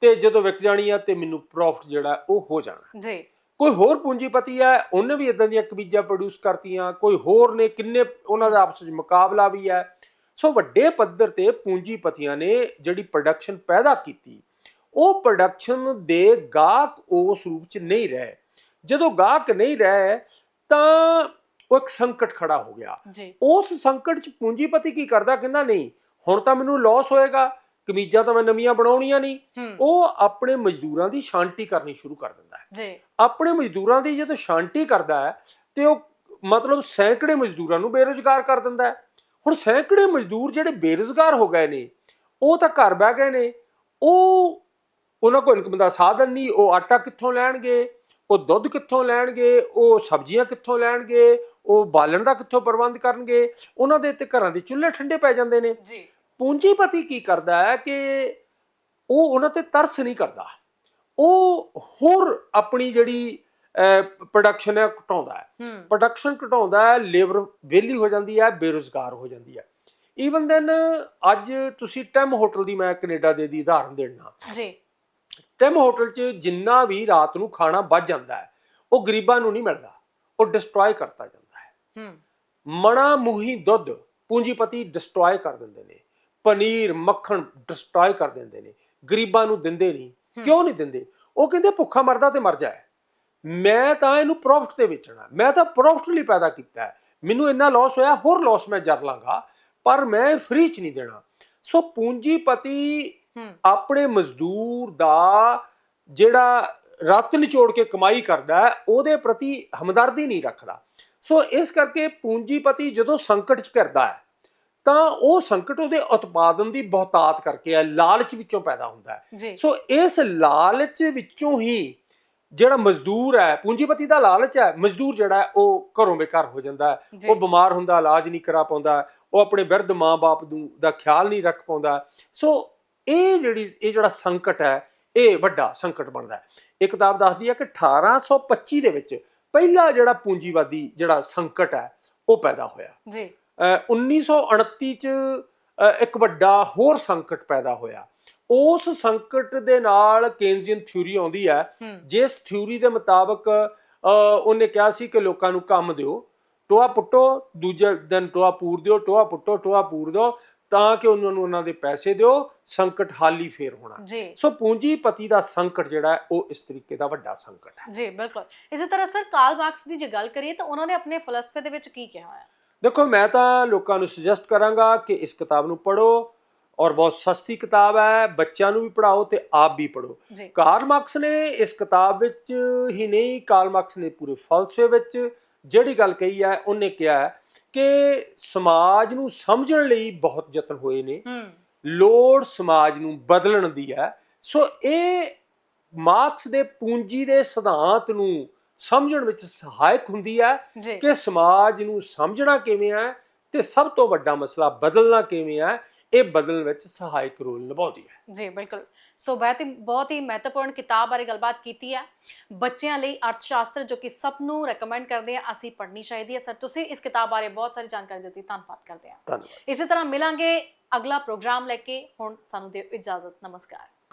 ਤੇ ਜਦੋਂ ਵਿਕ ਜਾਣੀ ਆ ਤੇ ਮੈਨੂੰ ਪ੍ਰੋਫਿਟ ਜਿਹੜਾ ਉਹ ਹੋ ਜਾਣਾ ਜੀ। ਕੋਈ ਹੋਰ ਪੂੰਜੀਪਤੀ ਹੈ? ਉਹਨੇ ਵੀ ਇਦਾਂ ਦੀਆਂ ਕਮੀਜ਼ਾਂ ਪ੍ਰੋਡਿਊਸ ਕਰਤੀਆਂ। ਕੋਈ ਹੋਰ ਨੇ? ਕਿੰਨੇ ਉਹਨਾਂ ਦਾ ਆਪਸ ਵਿੱਚ ਮੁਕਾਬਲਾ ਵੀ ਹੈ? ਸੋ ਵੱਡੇ ਪੱਧਰ ਤੇ ਪੂੰਜੀਪਤੀਆਂ ਨੇ ਜਿਹੜੀ ਪ੍ਰੋਡਕਸ਼ਨ ਪੈਦਾ ਕੀਤੀ ਉਹ ਪ੍ਰੋਡਕਸ਼ਨ ਦੇ ਗਾਹਕ ਉਸ ਰੂਪ ਚ ਨਹੀਂ ਰਹੇ। ਜਦੋਂ ਗਾਹਕ ਨਹੀਂ ਰਹੇ ਤਾਂ ਉਹ ਇੱਕ ਸੰਕਟ ਖੜਾ ਹੋ ਗਿਆ। ਉਸ ਸੰਕਟ ਚ ਪੂੰਜੀਪਤੀ ਕੀ ਕਰਦਾ? ਕਹਿੰਦਾ ਨਹੀਂ ਹੁਣ ਤਾਂ ਮੈਨੂੰ ਲਾਸ ਹੋਏਗਾ। ਕਮੀਜ਼ਾਂ ਤਾਂ ਮੈਂ ਨਵੀਆਂ ਬਣਾਉਣੀਆਂ ਨਹੀਂ। ਉਹ ਆਪਣੇ ਮਜ਼ਦੂਰਾਂ ਦੀ ਸ਼ਾਂਤੀ ਕਰਨੀ ਸ਼ੁਰੂ ਕਰ ਦਿੰਦਾ ਹੈ। ਜੀ। ਆਪਣੇ ਮਜ਼ਦੂਰਾਂ ਦੀ ਜਦੋਂ ਸ਼ਾਂਤੀ ਕਰਦਾ ਹੈ ਤੇ ਉਹ ਮਤਲਬ ਸੈਂਕੜੇ ਮਜ਼ਦੂਰਾਂ ਨੂੰ ਬੇਰੁਜ਼ਗਾਰ ਕਰ ਦਿੰਦਾ ਹੈ। ਹੁਣ ਸੈਂਕੜੇ ਮਜ਼ਦੂਰ ਜਿਹੜੇ ਬੇਰੁਜ਼ਗਾਰ ਹੋ ਗਏ ਨੇ ਉਹ ਤਾਂ ਘਰ ਬਹਿ ਗਏ ਨੇ ਉਹ ਉਹਨਾਂ ਕੋਲ ਇਨਕਮ ਦਾ ਸਾਧਨ ਨਹੀਂ ਉਹ ਆਟਾ ਕਿੱਥੋਂ ਲੈਣਗੇ ਉਹ ਦੁੱਧ ਕਿੱਥੋਂ ਲੈਣਗੇ ਉਹ ਸਬਜ਼ੀਆਂ ਕਿੱਥੋਂ ਲੈਣਗੇ ਉਹ ਬਾਲਣ ਦਾ ਕਿੱਥੋਂ ਪ੍ਰਬੰਧ ਕਰਨਗੇ ਉਹਨਾਂ ਦੇ ਤੇ ਘਰਾਂ ਦੇ ਚੁੱਲ੍ਹੇ ਠੰਡੇ ਪੈ ਜਾਂਦੇ ਨੇ। ਜੀ। ਪੂੰਜੀਪਤੀ ਕੀ ਕਰਦਾ ਹੈ ਕਿ ਉਹ ਉਹਨਾਂ ਤੇ ਤਰਸ ਨਹੀਂ ਕਰਦਾ। ਉਹ ਹੋਰ ਆਪਣੀ ਜਿਹੜੀ ਪ੍ਰੋਡਕਸ਼ਨ ਹੈ ਘਟਾਉਂਦਾ ਹੈ। ਹੂੰ। ਪ੍ਰੋਡਕਸ਼ਨ ਘਟਾਉਂਦਾ ਹੈ ਲੇਬਰ ਵਿਹਲੀ ਹੋ ਜਾਂਦੀ ਹੈ ਬੇਰੁਜ਼ਗਾਰ ਹੋ ਜਾਂਦੀ ਹੈ। ਈਵਨ ਦੈਨ ਅੱਜ ਤੁਸੀਂ ਟੈਮ ਹੋਟਲ ਦੀ ਮੈਂ ਕੈਨੇਡਾ ਦੇ ਦੀ ਉਦਾਹਰਨ ਦੇਣਾ ਜੀ। ਟੈਮ ਹੋਟਲ 'ਚ ਜਿੰਨਾ ਵੀ ਰਾਤ ਨੂੰ ਖਾਣਾ ਬਚ ਜਾਂਦਾ ਹੈ ਉਹ ਗਰੀਬਾਂ ਨੂੰ ਨਹੀਂ ਮਿਲਦਾ। ਉਹ ਡਿਸਟਰੋਏ ਕਰਤਾ ਜਾਂਦਾ ਹੈ। ਹੂੰ। ਮਣਾ ਮੁਹੀ ਦੁੱਧ ਪੂੰਜੀਪਤੀ ਡਿਸਟਰੋਏ ਕਰ ਦਿੰਦੇ ਨੇ। ਪਨੀਰ ਮੱਖਣ ਡਿਸਟਰੋਏ ਕਰ ਦਿੰਦੇ ਨੇ। ਗਰੀਬਾਂ ਨੂੰ ਦਿੰਦੇ ਨਹੀਂ। ਕਿਉਂ ਨਹੀਂ ਦਿੰਦੇ? ਉਹ ਕਹਿੰਦੇ ਭੁੱਖਾ ਮਰਦਾ ਤੇ ਮਰ ਜਾਏ। ਮੈਂ ਤਾਂ ਇਹਨੂੰ ਪ੍ਰੋਫਿਟ ਤੇ ਵੇਚਣਾ। ਮੈਂ ਤਾਂ ਪ੍ਰੋਫਿਟ ਲਈ ਪੈਦਾ ਕੀਤਾ ਹੈ। ਮੈਨੂੰ ਇੰਨਾ ਲਾਸ ਹੋਇਆ ਹੋਰ ਲਾਸ ਮੈਂ ਜਰ ਲਾਂਗਾ ਪਰ ਮੈਂ ਫ੍ਰੀ ਚ ਨਹੀਂ ਦੇਣਾ। ਸੋ ਪੂੰਜੀਪਤੀ ਆਪਣੇ ਮਜ਼ਦੂਰ ਦਾ ਜਿਹੜਾ ਰੱਤ ਨਿਚੋੜ ਕੇ ਕਮਾਈ ਕਰਦਾ ਉਹਦੇ ਪ੍ਰਤੀ ਹਮਦਰਦੀ ਨਹੀਂ ਰੱਖਦਾ। ਸੋ ਇਸ ਕਰਕੇ ਪੂੰਜੀਪਤੀ ਜਦੋਂ ਸੰਕਟ 'ਚ ਕਰਦਾ ਹੈ ਤਾਂ ਉਹ ਸੰਕਟ ਉਹਦੇ ਉਤਪਾਦਨ ਦੀ ਬਹੁਤਾਤ ਕਰਕੇ ਹੈ ਲਾਲਚ ਵਿੱਚੋਂ ਪੈਦਾ ਹੁੰਦਾ ਹੈ। ਸੋ ਇਸ ਲਾਲਚ ਵਿੱਚੋਂ ਹੀ ਜਿਹੜਾ ਮਜ਼ਦੂਰ ਹੈ ਪੂੰਜੀਪਤੀ ਦਾ ਲਾਲਚ ਹੈ ਮਜ਼ਦੂਰ ਜਿਹੜਾ ਉਹ ਘਰੋਂ ਬੇਕਾਰ ਹੋ ਜਾਂਦਾ ਉਹ ਬਿਮਾਰ ਹੁੰਦਾ ਇਲਾਜ ਨਹੀਂ ਕਰਾ ਪਾਉਂਦਾ ਉਹ ਆਪਣੇ ਬਿਰਧ ਮਾਂ-ਬਾਪ ਨੂੰ ਦਾ ਖਿਆਲ ਨਹੀਂ ਰੱਖ ਪਾਉਂਦਾ। ਸੋ ਇਹ ਜਿਹੜੀ ਇਹ ਜਿਹੜਾ ਸੰਕਟ ਹੈ ਇਹ ਵੱਡਾ ਸੰਕਟ ਬਣਦਾ ਹੈ। ਇਹ ਕਿਤਾਬ ਦੱਸਦੀ ਹੈ ਕਿ 1825 ਦੇ ਵਿੱਚ ਪਹਿਲਾ ਜਿਹੜਾ ਪੂੰਜੀਵਾਦੀ ਜਿਹੜਾ ਸੰਕਟ ਹੈ ਉਹ ਪੈਦਾ ਹੋਇਆ। ਜੀ। 1929 ਚ ਇੱਕ ਵੱਡਾ ਹੋਰ ਸੰਕਟ ਪੈਦਾ ਹੋਇਆ। ਉਸ ਸੰਕਟ ਦੇ ਨਾਲ ਕੇਨਜ਼ੀਅਨ ਥਿਊਰੀ ਆਉਂਦੀ ਹੈ। ਜਿਸ ਥਿਊਰੀ ਦੇ ਮੁਤਾਬਕ ਉਹਨੇ ਕਿਹਾ ਸੀ ਕਿ ਲੋਕਾਂ ਨੂੰ ਕੰਮ ਦਿਓ। ਟੋਆ ਪੁੱਟੋ ਦੂਜੇ ਦਿਨ ਟੋਆ ਪੂਰ ਦਿਓ ਟੋਆ ਪੁੱਟੋ ਟੋਆ ਪੂਰ ਦਿਓ ਤਾਂ ਕਿ ਉਹਨਾਂ ਨੂੰ ਉਹਨਾਂ ਦੇ ਪੈਸੇ ਦਿਓ ਸੰਕਟ ਹਾਲੀ ਫੇਰ ਹੋਣਾ। ਸੋ ਪੂੰਜੀਪਤੀ ਦਾ ਸੰਕਟ ਜਿਹੜਾ ਹੈ ਉਹ ਇਸ ਤਰੀਕੇ ਦਾ ਵੱਡਾ ਸੰਕਟ ਹੈ। ਜੀ ਬਿਲਕੁਲ। ਇਸੇ ਤਰ੍ਹਾਂ ਸਰ ਕਾਰਲ ਮਾਰਕਸ ਦੀ ਜੇ ਗੱਲ ਕਰੀਏ ਤਾਂ ਉਹਨਾਂ ਨੇ ਆਪਣੇ ਫਲਸਫੇ ਦੇ ਵਿੱਚ ਕੀ ਕਿਹਾ ਹੈ ਦੇਖੋ ਮੈਂ ਤਾਂ ਲੋਕਾਂ ਨੂੰ ਸੁਜੈਸਟ ਕਰਾਂਗਾ ਕਿ ਇਸ ਕਿਤਾਬ ਨੂੰ ਪੜ੍ਹੋ ਔਰ ਬਹੁਤ ਸਸਤੀ ਕਿਤਾਬ ਹੈ ਬੱਚਿਆਂ ਨੂੰ ਵੀ ਪੜ੍ਹਾਓ ਤੇ ਆਪ ਵੀ ਪੜ੍ਹੋ। ਕਾਰਲ ਮਾਰਕਸ ਨੇ ਇਸ ਕਿਤਾਬ ਵਿੱਚ ਹੀ ਨਹੀਂ ਕਾਰਲ ਮਾਰਕਸ ਨੇ ਪੂਰੇ ਫਲਸਫੇ ਵਿੱਚ ਜਿਹੜੀ ਗੱਲ ਕਹੀ ਹੈ ਉਹਨੇ ਕਿਹਾ ਹੈ ਕਿ ਸਮਾਜ ਨੂੰ ਸਮਝਣ ਲਈ ਬਹੁਤ ਯਤਨ ਹੋਏ ਨੇ। ਲੋੜ ਸਮਾਜ ਨੂੰ ਬਦਲਣ ਦੀ ਹੈ। ਸੋ ਇਹ ਮਾਰਕਸ ਦੇ ਪੂੰਜੀ ਦੇ ਸਿਧਾਂਤ ਨੂੰ ਸਮਝਣ ਵਿੱਚ ਸਹਾਇਕ ਹੁੰਦੀ ਹੈ ਕਿ ਸਮਾਜ ਨੂੰ ਸਮਝਣਾ ਕਿਵੇਂ ਹੈ ਤੇ ਸਭ ਤੋਂ ਵੱਡਾ ਮਸਲਾ ਬਦਲਣਾ ਕਿਵੇਂ ਹੈ ਇਹ ਬਦਲਣ ਵਿੱਚ ਸਹਾਇਕ ਰੋਲ ਨਿਭਾਉਂਦੀ ਹੈ। ਜੀ ਬਿਲਕੁਲ। ਸੋ ਬਹੁਤ ਹੀ ਬਹੁਤ ਹੀ ਮਹੱਤਵਪੂਰਨ ਕਿਤਾਬ ਬਾਰੇ ਗੱਲਬਾਤ ਕੀਤੀ ਹੈ। ਬੱਚਿਆਂ ਲਈ ਅਰਥ ਸ਼ਾਸਤਰ ਜੋ ਕਿ ਸਭ ਨੂੰ ਰეკਮੈਂਡ ਕਰਦੇ ਆ ਅਸੀਂ ਪੜ੍ਹਨੀ ਚਾਹੀਦੀ ਹੈ। ਸਰ ਤੁਸੀਂ ਇਸ ਕਿਤਾਬ ਬਾਰੇ ਬਹੁਤ ਸਾਰੀ ਜਾਣਕਾਰੀ ਦਿੱਤੀ ਧੰਨਵਾਦ ਕਰਦੇ ਧੰਨਵਾਦ। ਇਸੇ ਤਰ੍ਹਾਂ ਮਿਲਾਂਗੇ ਅਗਲਾ ਪ੍ਰੋਗਰਾਮ ਲੈ ਕੇ। ਹੁਣ ਸਾਨੂੰ ਦਿਓ ਇਜਾਜ਼ਤ। ਨਮਸਕਾਰ।